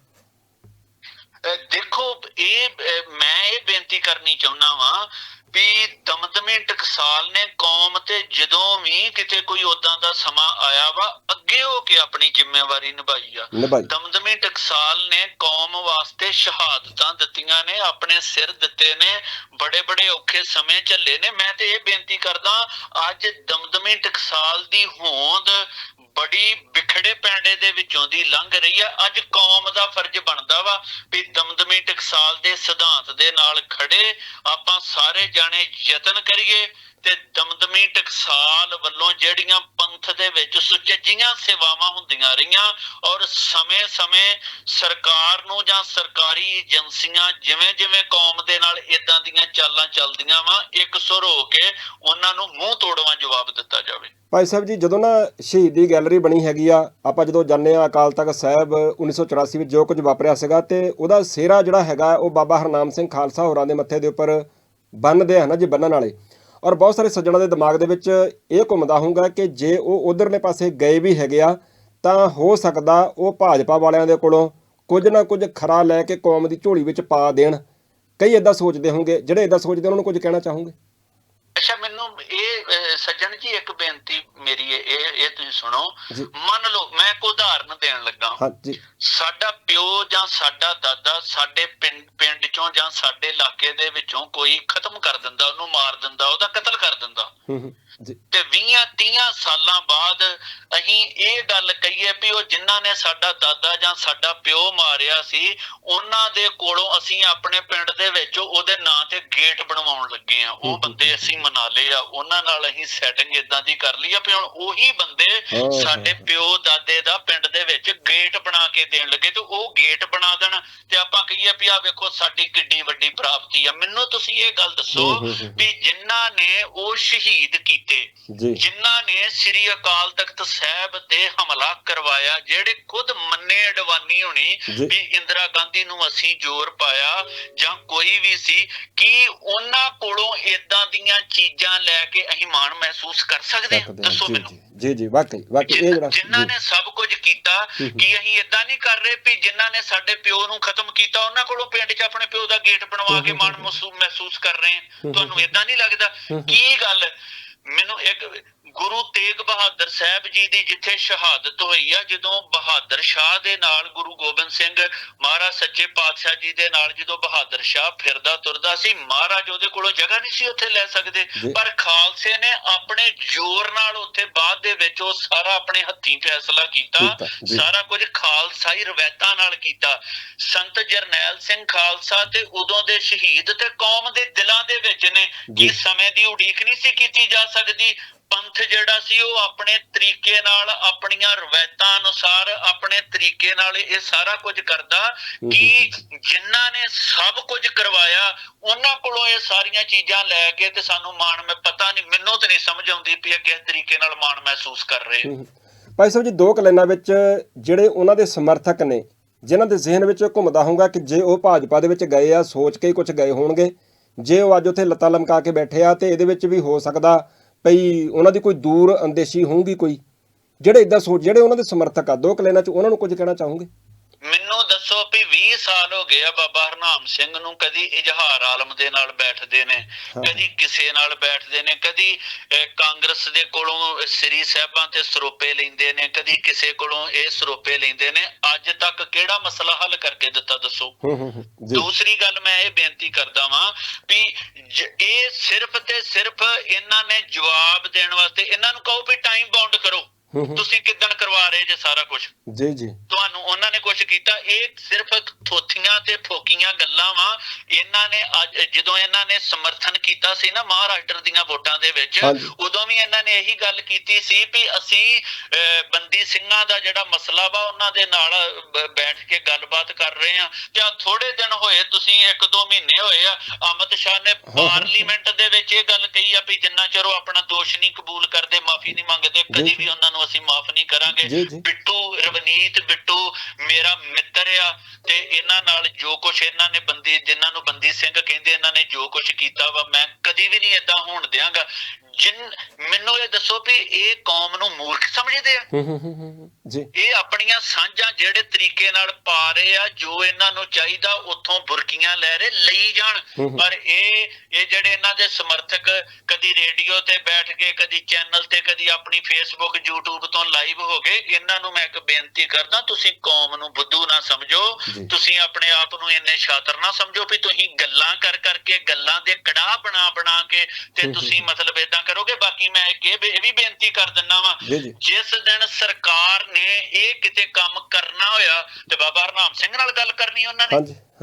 Speaker 2: ਦੇਖੋ, ਇਹ ਮੈਂ ਇਹ ਬੇਨਤੀ ਕਰਨੀ ਚਾਹੁੰਦਾ ਵਾਂ ਵੀ ਦਮਦਮੇ ਟਕਸਾਲ ਨੇ ਕੌਮ ਤੇ ਜਦੋਂ ਵੀ ਕਿਤੇ ਕੋਈ ਉਦਾਂ ਦਾ ਸਮਾਂ ਆਇਆ ਵਾ ਅੱਗੇ ਹੋ ਕੇ ਆਪਣੀ ਜ਼ਿੰਮੇਵਾਰੀ ਨਿਭਾਈ ਆ। ਦਮਦਮੀ ਟਕਸਾਲ ਨੇ ਕੌਮ ਵਾਸਤੇ ਸ਼ਹਾਦਤਾਂ ਦਿੱਤੀਆਂ ਨੇ ਆਪਣੇ ਸਿਰ ਦਿੱਤੇ ਨੇ ਬੜੇ ਬੜੇ ਔਖੇ ਸਮੇਂ ਝੱਲੇ ਨੇ। ਮੈਂ ਤੇ ਇਹ ਬੇਨਤੀ ਕਰਦਾ, ਅੱਜ ਦਮਦਮੀ ਟਕਸਾਲ ਦੀ ਹੋਂਦ ਬੜੀ ਵਿਖੜੇ ਪੈਂਡੇ ਦੇ ਵਿੱਚੋਂ ਦੀ ਲੰਘ ਰਹੀ ਆ। ਅੱਜ ਕੌਮ ਦਾ ਫਰਜ਼ ਬਣਦਾ ਵਾ ਵੀ ਦਮਦਮੀ ਟਕਸਾਲ ਦੇ ਸਿਧਾਂਤ ਦੇ ਨਾਲ ਖੜੇ ਆਪਾਂ ਸਾਰੇ ਜਾਣੇ ਯਤਨ ਕਰੀਏ। ਤੇ ਦਮਦਮੀ ਟਕਸਾਲ ਵੱਲੋਂ ਜਿਹੜੀਆਂ ਪੰਥ ਦੇ ਵਿੱਚ ਸੁਚੱਜੀਆਂ ਸੇਵਾਵਾਂ ਹੁੰਦੀਆਂ ਰਹੀਆਂ ਔਰ ਸਮੇਂ-ਸਮੇਂ ਸਰਕਾਰ ਨੂੰ ਜਾਂ ਸਰਕਾਰੀ ਏਜੰਸੀਆਂ ਜਿਵੇਂ-ਜਿਵੇਂ ਕੌਮ ਦੇ ਨਾਲ ਇਦਾਂ ਦੀਆਂ ਚਾਲਾਂ ਚੱਲਦੀਆਂ ਵਾ, ਇੱਕ ਸੁਰ ਹੋ ਕੇ ਉਹਨਾਂ ਨੂੰ ਮੂੰਹ ਤੋੜਵਾ ਜਵਾਬ ਦਿੱਤਾ ਜਾਵੇ।
Speaker 1: ਭਾਈ ਸਾਹਿਬ ਜੀ, ਜਦੋਂ ਨਾ ਸ਼ਹੀਦੀ ਗੈਲਰੀ ਬਣੀ ਹੈਗੀ ਆ, ਆਪਾਂ ਜਦੋਂ ਜਾਂਦੇ ਆ ਅਕਾਲ ਤਖਤ ਸਾਹਿਬ 1984 ਵਿੱਚ ਜੋ ਕੁਝ ਵਾਪਰਿਆ ਸੀਗਾ ਤੇ ਉਹਦਾ ਸਿਹਰਾ ਜਿਹੜਾ ਹੈਗਾ, ਉਹ ਬਾਬਾ ਹਰਨਾਮ ਸਿੰਘ ਖਾਲਸਾ ਹੋਰਾਂ ਦੇ ਮੱਥੇ ਦੇ ਉੱਪਰ ਬੰਨਦੇ ਹਨ ਜੀ, ਬੰਨਣ ਵਾਲੇ। ਔਰ ਬਹੁਤ ਸਾਰੇ ਸੱਜਣਾਂ ਦੇ ਦਿਮਾਗ ਦੇ ਵਿੱਚ ਇਹ ਘੁੰਮਦਾ ਹੋਊਗਾ ਕਿ ਜੇ ਉਹ ਉਧਰਲੇ ਪਾਸੇ ਗਏ ਵੀ ਹੈਗੇ ਆ, ਤਾਂ ਹੋ ਸਕਦਾ ਉਹ ਭਾਜਪਾ ਵਾਲਿਆਂ ਦੇ ਕੋਲੋਂ ਕੁਝ ਨਾ ਕੁਝ ਖਰਾ ਲੈ ਕੇ ਕੌਮ ਦੀ ਝੋਲੀ ਵਿੱਚ ਪਾ ਦੇਣ। ਕਈ ਇਦਾਂ ਸੋਚਦੇ ਹੋਣਗੇ, ਜਿਹੜੇ ਇਦਾਂ ਸੋਚਦੇ ਉਹਨਾਂ ਨੂੰ ਕੁਝ ਕਹਿਣਾ ਚਾਹੋਗੇ?
Speaker 2: ਮੈਨੂੰ ਇਹ ਸੱਜਣ ਜੀ ਇੱਕ ਬੇਨਤੀ ਮੇਰੀ ਇਹ ਇਹ ਤੁਸੀਂ ਸੁਣੋ। ਮੰਨ ਲਓ ਮੈਂ ਇੱਕ ਉਦਾਹਰਨ ਦੇਣ ਲੱਗਾ
Speaker 1: ਹਾਂ। ਜੀ
Speaker 2: ਸਾਡਾ ਪਿਓ ਜਾਂ ਸਾਡਾ ਦਾਦਾ ਸਾਡੇ ਪਿੰਡ ਪਿੰਡ ਚੋਂ ਜਾਂ ਸਾਡੇ ਇਲਾਕੇ ਦੇ ਵਿੱਚੋਂ ਕੋਈ ਖਤਮ ਕਰ ਦਿੰਦਾ ਉਹਨੂੰ ਮਾਰ ਦਿੰਦਾ ਉਹਦਾ ਕਤਲ ਕਰ ਦਿੰਦਾ।
Speaker 1: ਹੂੰ ਹੂੰ। ਜੀ।
Speaker 2: ਤੇ 20 30 ਸਾਲਾਂ ਬਾਅਦ ਅਸੀਂ ਇਹ ਗੱਲ ਕਹੀਏ ਵੀ ਉਹ ਜਿਨ੍ਹਾਂ ਨੇ ਸਾਡਾ ਦਾਦਾ ਜਾਂ ਸਾਡਾ ਪਿਓ ਮਾਰਿਆ ਸੀ ਉਹਨਾਂ ਦੇ ਕੋਲੋਂ ਅਸੀਂ ਆਪਣੇ ਪਿੰਡ ਦੇ ਵਿੱਚ ਉਹਦੇ ਨਾਂ ਤੇ ਗੇਟ ਬਣਵਾਉਣ ਲੱਗੇ ਆ ਉਹ ਬੰਦੇ ਅਸੀਂ ਮਨਾ ਲਏ ਆ ਉਹਨਾਂ ਨਾਲ ਅਸੀਂ ਸੈਟਿੰਗ ਇਦਾਂ ਦੀ ਕਰ ਲਈ ਆ ਵੀ ਹੁਣ ਉਹੀ ਬੰਦੇ। ਸਾਡੇ ਪਿਓ ਦਾਦੇ ਦਾ ਪਿੰਡ ਦੇ ਵਿੱਚ ਗੇਟ ਬਣਾ ਕੇ ਦੇਣ ਲੱਗੇ ਤੇ ਉਹ ਗੇਟ ਬਣਾ ਦੇਣ ਤੇ ਆਪਾਂ ਕਹੀਏ ਵੀ ਆ ਵੇਖੋ ਸਾਡੀ ਕਿੱਡੀ ਵੱਡੀ ਪ੍ਰਾਪਤੀ ਆ ਮੈਨੂੰ ਤੁਸੀਂ ਇਹ ਗੱਲ ਦੱਸੋ। ਵੀ ਜਿਨ੍ਹਾਂ ਨੇ ਉਹ ਸ਼ਹੀਦ ਕੀਤੇ ਜਿਨ੍ਹਾਂ ਨੇ ਸ੍ਰੀ ਅਕਾਲ ਤਖਤ ਸਾਹਿਬ ਤੇ ਹਮਲਾ ਕਰਵਾਇਆ ਜਿਹੜੇ ਖੁਦ ਮੰਨੇ ਅਡਵਾਨੀ ਹੋਣੀ। ਵੀ ਇੰਦਰਾ ਗਾਂਧੀ ਨੂੰ ਅਸੀਂ ਜ਼ੋਰ ਪਾਇਆ ਜਾਂ ਕੋਈ ਵੀ ਸੀ ਕੀ ਉਹਨਾਂ ਕੋਲੋਂ ਇਦਾਂ ਦੀਆਂ ਚੀਜ਼ਾਂ ਲੈ ਕੇ ਅਸੀਂ ਮਾਣ ਮਹਿਸੂਸ ਕਰ ਸਕਦੇ ਹਾਂ। ਦੱਸੋ ਮੈਨੂੰ
Speaker 1: ਜੀ ਜੀ ਵਾਕਈ ਵਾਕਈ ਇਹ ਜਿਹੜਾ
Speaker 2: ਜਿਨ੍ਹਾਂ ਨੇ ਸਭ ਕੁਝ ਕੀਤਾ। ਕੀ ਅਸੀਂ ਇਦਾਂ ਨਹੀਂ ਕਰ ਰਹੇ ਵੀ ਜਿਨ੍ਹਾਂ ਨੇ ਸਾਡੇ ਪਿਓ ਨੂੰ ਖਤਮ ਕੀਤਾ ਉਹਨਾਂ ਕੋਲੋਂ ਪਿੰਡ 'ਚ ਆਪਣੇ ਪਿਓ ਦਾ ਗੇਟ ਬਣਵਾ ਕੇ ਮਾਣ ਮਹਿਸੂਸ ਕਰ ਰਹੇ
Speaker 1: ਹੂੰ
Speaker 2: ਤੁਹਾਨੂੰ। ਇਦਾਂ ਨਹੀਂ ਲੱਗਦਾ। ਕੀ ਗੱਲ ਮੈਨੂੰ ਇੱਕ ਗੁਰੂ ਤੇਗ ਬਹਾਦਰ ਸਾਹਿਬ ਜੀ ਦੀ ਜਿੱਥੇ ਸ਼ਹਾਦਤ ਹੋਈ ਆ ਜਦੋਂ ਬਹਾਦਰ ਸ਼ਾਹ ਦੇ ਨਾਲ ਗੁਰੂ ਗੋਬਿੰਦ ਸਿੰਘ ਮਹਾਰਾਜ ਸੱਚੇ ਪਾਤਸ਼ਾਹ ਜੀ ਦੇ ਨਾਲ ਜਦੋਂ ਬਹਾਦਰ ਸ਼ਾਹ ਫਿਰਦਾ ਤੁਰਦਾ ਸੀ ਮਹਾਰਾਜ ਉਹਦੇ ਕੋਲੋਂ ਜਗ੍ਹਾ ਨਹੀਂ ਸੀ ਉੱਥੇ ਲੈ ਸਕਦੇ। ਪਰ ਖਾਲਸੇ ਨੇ ਆਪਣੇ ਜ਼ੋਰ ਨਾਲ ਉੱਥੇ ਬਾਅਦ ਦੇ ਵਿੱਚ ਉਹ ਸਾਰਾ ਆਪਣੇ ਹੱਥੀਂ ਫੈਸਲਾ ਕੀਤਾ। ਸਾਰਾ ਕੁਝ ਖਾਲਸਾਈ ਰਵਾਇਤਾਂ ਨਾਲ ਕੀਤਾ ਸੰਤ ਜਰਨੈਲ ਸਿੰਘ ਖਾਲਸਾ ਤੇ ਉਦੋਂ ਦੇ ਸ਼ਹੀਦ ਤੇ ਕੌਮ ਦੇ ਦਿਲਾਂ ਦੇ ਵਿੱਚ ਨੇ। ਕਿ ਸਮੇਂ ਦੀ ਉਡੀਕ ਨਹੀਂ ਸੀ ਕੀਤੀ ਜਾ ਸਕਦੀ ਪੰਥ ਜਿਹੜਾ ਸੀ ਉਹ ਆਪਣੇ ਤਰੀਕੇ ਨਾਲ ਆਪਣੀਆਂ ਰਵਾਇਤਾਂ ਅਨੁਸਾਰ ਆਪਣੇ ਤਰੀਕੇ ਨਾਲ ਇਹ ਸਾਰਾ ਕੁਝ ਕਰਦਾ ਕਿ ਜਿਨ੍ਹਾਂ ਨੇ ਸਭ ਕੁਝ ਕਰਵਾਇਆ ਉਹਨਾਂ ਕੋਲੋਂ ਇਹ ਸਾਰੀਆਂ ਚੀਜ਼ਾਂ ਲੈ ਕੇ ਤੇ ਸਾਨੂੰ ਮਾਣ ਮੈਂ ਪਤਾ ਨਹੀਂ ਮੈਨੂੰ ਤੇ ਨਹੀਂ ਸਮਝ ਆਉਂਦੀ ਇਹ ਕਿਸ ਤਰੀਕੇ ਨਾਲ ਮਾਣ ਮਹਿਸੂਸ ਕਰ ਰਹੇ।
Speaker 1: ਭਾਈ ਸਾਹਿਬ ਜੀ ਦੋ ਕਲੈਨਾਂ ਵਿੱਚ ਜਿਹੜੇ ਉਹਨਾਂ ਦੇ ਸਮਰਥਕ ਨੇ ਜਿਨ੍ਹਾਂ ਦੇ ਜ਼ਿਹਨ ਵਿੱਚ ਘੁੰਮਦਾ ਹੋਊਗਾ ਕਿ ਜੇ ਉਹ ਭਾਜਪਾ ਦੇ ਵਿੱਚ ਗਏ ਆ ਸੋਚ ਕੇ ਹੀ ਕੁਝ ਗਏ ਹੋਣਗੇ। ਜੇ ਉਹ ਅੱਜ ਉੱਥੇ ਲੱਤਾਂ ਲਮਕਾ ਕੇ ਬੈਠੇ ਆ ਤੇ ਇਹਦੇ ਵਿੱਚ ਵੀ ਹੋ ਸਕਦਾ ਭਈ ਉਹਨਾਂ ਦੀ ਕੋਈ ਦੂਰ ਅੰਦੇਸ਼ੀ ਹੋਊਗੀ ਕੋਈ? ਜਿਹੜੇ ਇਦਾਂ ਸੋਚ ਜਿਹੜੇ ਉਹਨਾਂ ਦੇ ਸਮਰਥਕ ਆ, ਦੋ ਕਲੈਨਾਂ 'ਚ ਉਹਨਾਂ ਨੂੰ ਕੁਝ ਕਹਿਣਾ ਚਾਹੋਗੇ?
Speaker 2: ਮੈਨੂੰ ਦੱਸੋ ਵੀ 20 ਸਾਲ ਹੋ ਗਏ ਆ ਬਾਬਾ ਹਰਨਾਮ ਸਿੰਘ ਨੂੰ ਕਦੀ ਇਜਹਾਰ ਆਲਮ ਦੇ ਨਾਲ ਬੈਠਦੇ ਨੇ। ਕਦੀ ਕਿਸੇ ਨਾਲ ਬੈਠਦੇ ਨੇ ਕਦੀ ਕਾਂਗਰਸ ਦੇ ਕੋਲੋਂ ਸ੍ਰੀ ਸਾਹਿਬਾਂ ਤੇ ਸਰੋਪੇ ਲੈਂਦੇ ਨੇ ਕਦੀ ਕਿਸੇ ਕੋਲੋਂ ਇਹ ਸਰੋਪੇ ਲੈਂਦੇ ਨੇ। ਅੱਜ ਤੱਕ ਕਿਹੜਾ ਮਸਲਾ ਹੱਲ ਕਰਕੇ ਦਿੱਤਾ ਦੱਸੋ? ਦੂਸਰੀ ਗੱਲ ਮੈਂ ਇਹ ਬੇਨਤੀ ਕਰਦਾ ਵਾਂ ਵੀ ਇਹ ਸਿਰਫ ਤੇ ਸਿਰਫ ਇਹਨਾਂ ਨੇ ਜਵਾਬ ਦੇਣ ਵਾਸਤੇ ਇਹਨਾਂ ਨੂੰ ਕਹੋ ਵੀ ਟਾਈਮ ਬਾਉਂਡ ਕਰੋ। ਤੁਸੀਂ ਕਿੱਦਣ ਕਰਵਾ ਰਹੇ ਜੇ ਸਾਰਾ ਕੁਝ
Speaker 1: ਜੀ ਜੀ।
Speaker 2: ਤੁਹਾਨੂੰ ਉਹਨਾਂ ਨੇ ਕੁਝ ਕੀਤਾ? ਇਹ ਸਿਰਫ ਥੋਥੀਆਂ ਤੇ ਫੋਕੀਆਂ ਗੱਲਾਂ ਵਾ। ਇਹਨਾਂ ਨੇ ਜਦੋਂ ਇਹਨਾਂ ਨੇ ਸਮਰਥਨ ਕੀਤਾ ਸੀ ਨਾ ਮਹਾਰਾਸ਼ਟਰ ਦੀਆਂ ਵੋਟਾਂ ਦੇ ਵਿੱਚ। ਉਦੋਂ ਵੀ ਇਹਨਾਂ ਨੇ ਇਹੀ ਗੱਲ ਕੀਤੀ ਸੀ ਵੀ ਅਸੀਂ ਬੰਦੀ ਸਿੰਘਾਂ ਦਾ ਜਿਹੜਾ ਮਸਲਾ ਵਾ ਉਹਨਾਂ ਦੇ ਨਾਲ ਬੈਠ ਕੇ ਗੱਲਬਾਤ ਕਰ ਰਹੇ ਆ ਤੇ ਆ ਥੋੜੇ ਦਿਨ ਹੋਏ ਤੁਸੀਂ ਇੱਕ ਦੋ ਮਹੀਨੇ ਹੋਏ ਆ ਅਮਿਤ ਸ਼ਾਹ ਨੇ ਪਾਰਲੀਮੈਂਟ ਦੇ ਵਿੱਚ ਇਹ ਗੱਲ ਕਹੀ ਆ ਵੀ ਜਿੰਨਾ ਚਿਰ ਉਹ ਆਪਣਾ ਦੋਸ਼ ਨਹੀਂ ਕਬੂਲ ਕਰਦੇ ਮਾਫੀ ਨਹੀਂ ਮੰਗਦੇ ਕਦੀ। ਵੀ ਉਹਨਾਂ ਨੂੰ ਅਸੀਂ ਮਾਫ ਨਹੀਂ ਕਰਾਂਗੇ। ਬਿੱਟੂ ਰਵਨੀਤ ਬਿੱਟੂ ਮੇਰਾ ਮਿੱਤਰ ਆ ਤੇ ਇਹਨਾਂ ਨਾਲ ਜੋ ਕੁਝ ਇਹਨਾਂ ਨੇ ਬੰਦੀ ਜਿਨ੍ਹਾਂ ਨੂੰ ਬੰਦੀ ਸਿੰਘ ਕਹਿੰਦੇ ਇਹਨਾਂ ਨੇ ਜੋ ਕੁਝ ਕੀਤਾ ਵਾ ਮੈਂ ਕਦੀ ਵੀ ਨਹੀਂ ਏਦਾਂ ਹੋਣ ਦਿਆਂਗਾ ਜਿਨ ਮੈਨੂੰ ਇਹ ਦੱਸੋ ਵੀ ਇਹ ਕੌਮ ਨੂੰ ਮੂਰਖ ਸਮਝਦੇ ਆ
Speaker 1: ਜੀ
Speaker 2: ਇਹ ਆਪਣੀਆਂ ਸਾਂਝਾਂ ਜਿਹੜੇ ਤਰੀਕੇ ਨਾਲ ਪਾ ਰਹੇ ਆ ਜੋ ਇਹਨਾਂ ਨੂੰ ਚਾਹੀਦਾ ਉੱਥੋਂ ਬੁਰਕੀਆਂ ਲੈ ਰਹੇ ਲਈ ਜਾਣ। ਪਰ ਇਹ ਇਹ ਜਿਹੜੇ ਇਹਨਾਂ ਦੇ ਸਮਰਥਕ ਕਦੀ ਰੇਡੀਓ ਤੇ ਬੈਠ ਕੇ ਕਦੀ ਚੈਨਲ ਤੇ ਕਦੀ ਆਪਣੀ ਫੇਸਬੁੱਕ YouTube ਤੋਂ ਲਾਈਵ ਹੋ ਗਏ ਇਹਨਾਂ ਨੂੰ ਮੈਂ ਇੱਕ ਬੇਨਤੀ ਕਰਦਾ ਤੁਸੀਂ ਕੌਮ ਨੂੰ ਬੁੱਧੂ ਨਾ ਸਮਝੋ। ਤੁਸੀਂ ਆਪਣੇ ਆਪ ਨੂੰ ਇੰਨੇ ਸ਼ਾਤਰ ਨਾ ਸਮਝੋ ਵੀ ਤੁਸੀਂ ਗੱਲਾਂ ਕਰ ਕਰਕੇ ਗੱਲਾਂ ਦੇ ਕੜਾਹ ਬਣਾ ਬਣਾ ਕੇ ਤੇ। ਤੁਸੀਂ ਮਤਲਬ ਇਦਾਂ ਕਰੋਗੇ ਬਾਕੀ ਮੈਂ ਇੱਕ ਇਹ ਵੀ- ਬੇਨਤੀ ਕਰ ਦਿੰਨਾ ਵਾਂ ਜਿਸ ਦਿਨ ਸਰਕਾਰ ਨੇ ਇਹ ਕਿਤੇ ਕੰਮ ਕਰਨਾ ਹੋਇਆ ਤੇ ਬਾਬਾ ਹਰਨਾਮ ਸਿੰਘ ਨਾਲ ਗੱਲ ਕਰਨੀ ਉਹਨਾਂ ਨੇ?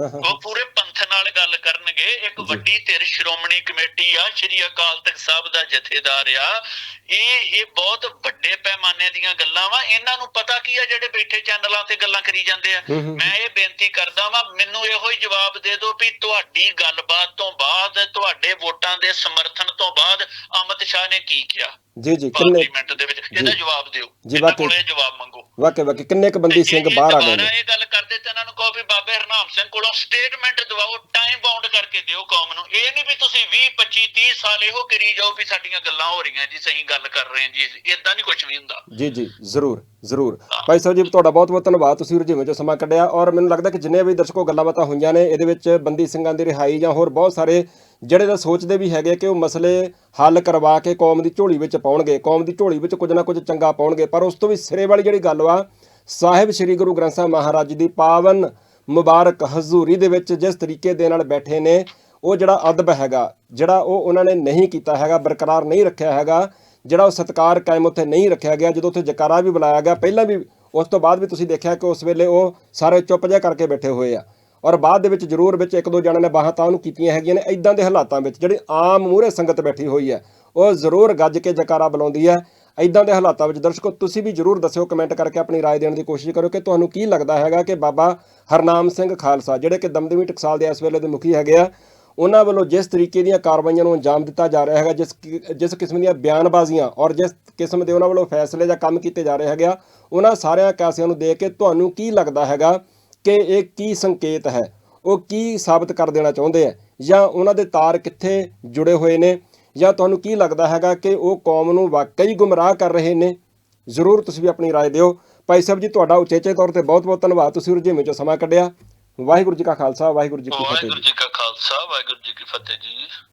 Speaker 2: ਉਹ ਪੂਰੇ ਪੰਥ ਨਾਲ ਗੱਲ ਕਰਨਗੇ। ਇੱਕ। ਵੱਡੀ ਧਿਰ ਸ਼੍ਰੋਮਣੀ ਕਮੇਟੀ ਆ ਸ਼੍ਰੀ ਅਕਾਲ ਤਖਤ ਸਾਹਿਬ ਦਾ ਜਥੇਦਾਰ ਆ। ਇਹ ਇਹ ਬਹੁਤ ਵੱਡੇ ਪੈਮਾਨੇ ਦੀਆਂ ਗੱਲਾਂ ਵਾ। ਇਹਨਾਂ ਨੂੰ ਪਤਾ ਕੀ ਆ ਜਿਹੜੇ ਬੈਠੇ ਚੈਨਲਾਂ ਤੇ ਗੱਲਾਂ ਕਰੀ ਜਾਂਦੇ ਆ। ਮੈਂ ਇਹ ਬੇਨਤੀ ਕਰਦਾ ਵਾਂ ਮੈਨੂੰ ਇਹੋ ਹੀ ਜਵਾਬ ਦੇ ਦਿਓ ਵੀ ਤੁਹਾਡੀ ਗੱਲਬਾਤ ਤੋਂ ਬਾਅਦ ਤੁਹਾਡੇ ਵੋਟਾਂ ਦੇ ਸਮਰਥਨ ਤੋਂ ਬਾਅਦ ਅਮਿਤ ਸ਼ਾਹ ਨੇ ਕੀ ਕਿਹਾ।
Speaker 1: ਜੀ ਜੀ ਕਿੰਨੇ
Speaker 2: ਪਾਰਲੀਮੈਂਟ ਦੇ ਵਿੱਚ ਇਹਦਾ। ਜਵਾਬ ਦਿਓ।
Speaker 1: ਜੀ।
Speaker 2: ਕੋਲੇ ਜਵਾਬ ਮੰਗੋ।
Speaker 1: ਵਾਕੇ ਵਾਕੇ ਕਿੰਨੇ ਕ ਬੰਦੀ ਸਿੰਘ ਬਾਹਰ ਆ ਗਏ ਨੇ?
Speaker 2: ਇਹ ਗੱਲ ਕਰਦੇ ਤੇ ਇਹਨਾਂ ਨੂੰ ਕਹੋ ਵੀ ਬਾਬੇ ਹਰਨਾਮ ਸਿੰਘ ਕੋਲੋਂ ਸਟੇਟਮੈਂਟ ਦਵਾਓ ਟਾਈਮ ਬਾਉਂਡ ਕਰਕੇ ਦਿਓ ਕੌਮ ਨੂੰ। ਇਹ ਨਹੀਂ ਵੀ ਤੁਸੀਂ 20 25 30 ਸਾਲ ਇਹੋ ਕਰੀ ਜਾਓ ਵੀ ਸਾਡੀਆਂ ਗੱਲਾਂ ਹੋ ਰਹੀਆਂ ਜੀ ਸਹੀ ਗੱਲ ਕਰ ਰਹੇ ਹਾਂ ਜੀ। ਇਦਾਂ ਨਹੀਂ ਕੁਝ ਵੀ ਹੁੰਦਾ।
Speaker 1: ਜੀ ਜੀ ਜ਼ਰੂਰ ਜ਼ਰੂਰ। ਭਾਈ ਸਾਹਿਬ ਜੀ ਤੁਹਾਡਾ ਬਹੁਤ ਬਹੁਤ ਧੰਨਵਾਦ। ਤੁਸੀਂ ਰੁਝੇਵੇਂ ਚੋਂ ਸਮਾਂ ਕੱਢਿਆ ਔਰ ਮੈਨੂੰ ਲੱਗਦਾ ਕਿ ਜਿੰਨੇ ਵੀ ਦਰਸ਼ਕੋ ਗੱਲਾਂ ਬਾਤਾਂ ਹੋਈਆਂ ਨੇ ਇਹਦੇ ਵਿੱਚ ਬੰਦੀ ਸਿੰਘਾਂ ਦੀ ਰਿਹਾਈ ਜਾਂ ਹੋਰ ਬਹੁਤ ਸਾਰੇ ਜਿਹੜੇ ਤਾਂ ਸੋਚਦੇ ਵੀ ਹੈਗੇ ਕਿ ਉਹ ਮਸਲੇ ਹੱਲ ਕਰਵਾ ਕੇ ਕੌਮ ਦੀ ਝੋਲੀ ਵਿੱਚ ਪਾਉਣਗੇ, ਕੌਮ ਦੀ ਝੋਲੀ ਵਿੱਚ ਕੁਝ ਨਾ ਕੁਝ ਚੰਗਾ ਪਾਉਣਗੇ, ਪਰ ਉਸ ਤੋਂ ਵੀ ਸਿਰੇ ਵਾਲੀ ਜਿਹੜੀ ਗੱਲ ਵਾ, ਸਾਹਿਬ ਸ੍ਰੀ ਗੁਰੂ ਗ੍ਰੰਥ ਸਾਹਿਬ ਮਹਾਰਾਜ ਜੀ ਦੀ ਪਾਵਨ ਮੁਬਾਰਕ ਹਜ਼ੂਰੀ ਦੇ ਵਿੱਚ ਜਿਸ ਤਰੀਕੇ ਦੇ ਨਾਲ ਬੈਠੇ ਨੇ, ਉਹ ਜਿਹੜਾ ਅਦਬ ਹੈਗਾ, ਜਿਹੜਾ ਉਹ ਉਹਨਾਂ ਨੇ ਨਹੀਂ ਕੀਤਾ ਹੈਗਾ, ਬਰਕਰਾਰ ਨਹੀਂ ਰੱਖਿਆ ਹੈਗਾ, ਜਿਹੜਾ ਉਹ ਸਤਕਾਰ ਕਾਇਮ ਉੱਥੇ ਨਹੀਂ ਰੱਖਿਆ ਗਿਆ, ਜਦੋਂ ਉੱਥੇ ਜਕਾਰਾ ਵੀ ਬੁਲਾਇਆ ਗਿਆ, ਪਹਿਲਾਂ ਵੀ ਉਸ ਤੋਂ ਬਾਅਦ ਵੀ ਤੁਸੀਂ ਦੇਖਿਆ ਕਿ ਉਸ ਵੇਲੇ ਉਹ ਸਾਰੇ ਚੁੱਪ ਜਿਹਾ ਕਰਕੇ ਬੈਠੇ ਹੋਏ ਆ। ਔਰ ਬਾਅਦ ਦੇ ਵਿੱਚ ਜ਼ਰੂਰ ਵਿੱਚ ਇੱਕ ਦੋ ਜਣਾਂ ਨੇ ਬਾਹਾਂ ਤਾਂ ਉਹਨੂੰ ਕੀਤੀਆਂ ਹੈਗੀਆਂ ਨੇ ਇਦਾਂ ਦੇ ਹਾਲਾਤਾਂ ਵਿੱਚ ਜਿਹੜੀ ਆਮ ਮੂਹਰੇ ਸੰਗਤ ਬੈਠੀ ਹੋਈ ਹੈ ਉਹ ਜ਼ਰੂਰ ਗੱਜ ਕੇ ਜਕਾਰਾ ਬੁਲਾਉਂਦੀ ਹੈ ਇਦਾਂ ਦੇ ਹਾਲਾਤਾਂ ਵਿੱਚ ਦਰਸ਼ਕੋ ਤੁਸੀਂ ਵੀ ਜ਼ਰੂਰ ਦੱਸਿਓ ਕਮੈਂਟ ਕਰਕੇ ਆਪਣੀ رائے ਦੇਣ ਦੀ ਕੋਸ਼ਿਸ਼ ਕਰੋ ਕਿ ਤੁਹਾਨੂੰ ਕੀ ਲੱਗਦਾ ਹੈਗਾ ਕਿ ਬਾਬਾ ਹਰਨਾਮ ਸਿੰਘ ਖਾਲਸਾ ਜਿਹੜੇ ਕਿ ਦਮਦਮੀ ਟਕਸਾਲ ਦੇ ਇਸ ਵੇਲੇ ਦੇ ਮੁਖੀ ਹੈਗੇ ਆ ਉਹਨਾਂ ਵੱਲੋਂ ਜਿਸ ਤਰੀਕੇ ਦੀਆਂ ਕਾਰਵਾਈਆਂ ਨੂੰ ਅੰਜਾਮ ਦਿੱਤਾ ਜਾ ਰਿਹਾ ਹੈਗਾ ਜਿਸ ਕਿ- ਜਿਸ ਕਿਸਮ ਦੀਆਂ ਬਿਆਨਬਾਜ਼ੀਆਂ ਔਰ ਜਿਸ ਕਿਸਮ ਦੇ ਉਹਨਾਂ ਵੱਲੋਂ ਫੈਸਲੇ ਜਾਂ ਕੰਮ ਕੀਤੇ ਜਾ ਰਹੇ ਹੈਗੇ ਆ ਉਹਨਾਂ ਸਾਰਿਆਂ ਕਾਸਿਆਂ ਨੂੰ ਦੇਖ ਕੇ ਤੁਹਾਨੂੰ ਕੀ ਲੱਗਦਾ ਹੈਗਾ ਕਿ ਇਹ ਕੀ ਸੰਕੇਤ ਹੈ ਉਹ ਕੀ ਸਾਬਤ ਕਰ ਦੇਣਾ ਚਾਹੁੰਦੇ ਆ ਜਾਂ ਉਹਨਾਂ ਦੇ ਤਾਰ ਕਿੱਥੇ ਜੁੜੇ ਹੋਏ ਨੇ ਜਾਂ ਤੁਹਾਨੂੰ ਕੀ ਲੱਗਦਾ ਹੈਗਾ ਕਿ ਉਹ ਕੌਮ ਨੂੰ ਵਾਕਈ ਗੁੰਮਰਾਹ ਕਰ ਰਹੇ ਨੇ ਜ਼ਰੂਰ ਤੁਸੀਂ ਵੀ ਆਪਣੀ رائے ਦਿਓ ਭਾਈ ਸਾਹਿਬ ਜੀ ਤੁਹਾਡਾ ਉਚੇਚੇ ਤੌਰ ਤੇ ਬਹੁਤ ਬਹੁਤ ਧੰਨਵਾਦ ਤੁਸੀਂ ਰੁਝੇਵੇਂ ਚੋਂ ਸਮਾਂ ਕੱਢਿਆ ਵਾਹਿਗੁਰੂ ਜੀ ਕਾ ਖਾਲਸਾ ਵਾਹਿਗੁਰੂ ਜੀ ਕੀ ਫਤਿਹ ਜੀ
Speaker 2: ਵਾਹਿਗੁਰੂ ਜੀ ਕਾ ਖਾਲਸਾ ਵਾਹਿਗੁਰੂ ਜੀ ਕੀ ਫਤਿਹ ਜੀ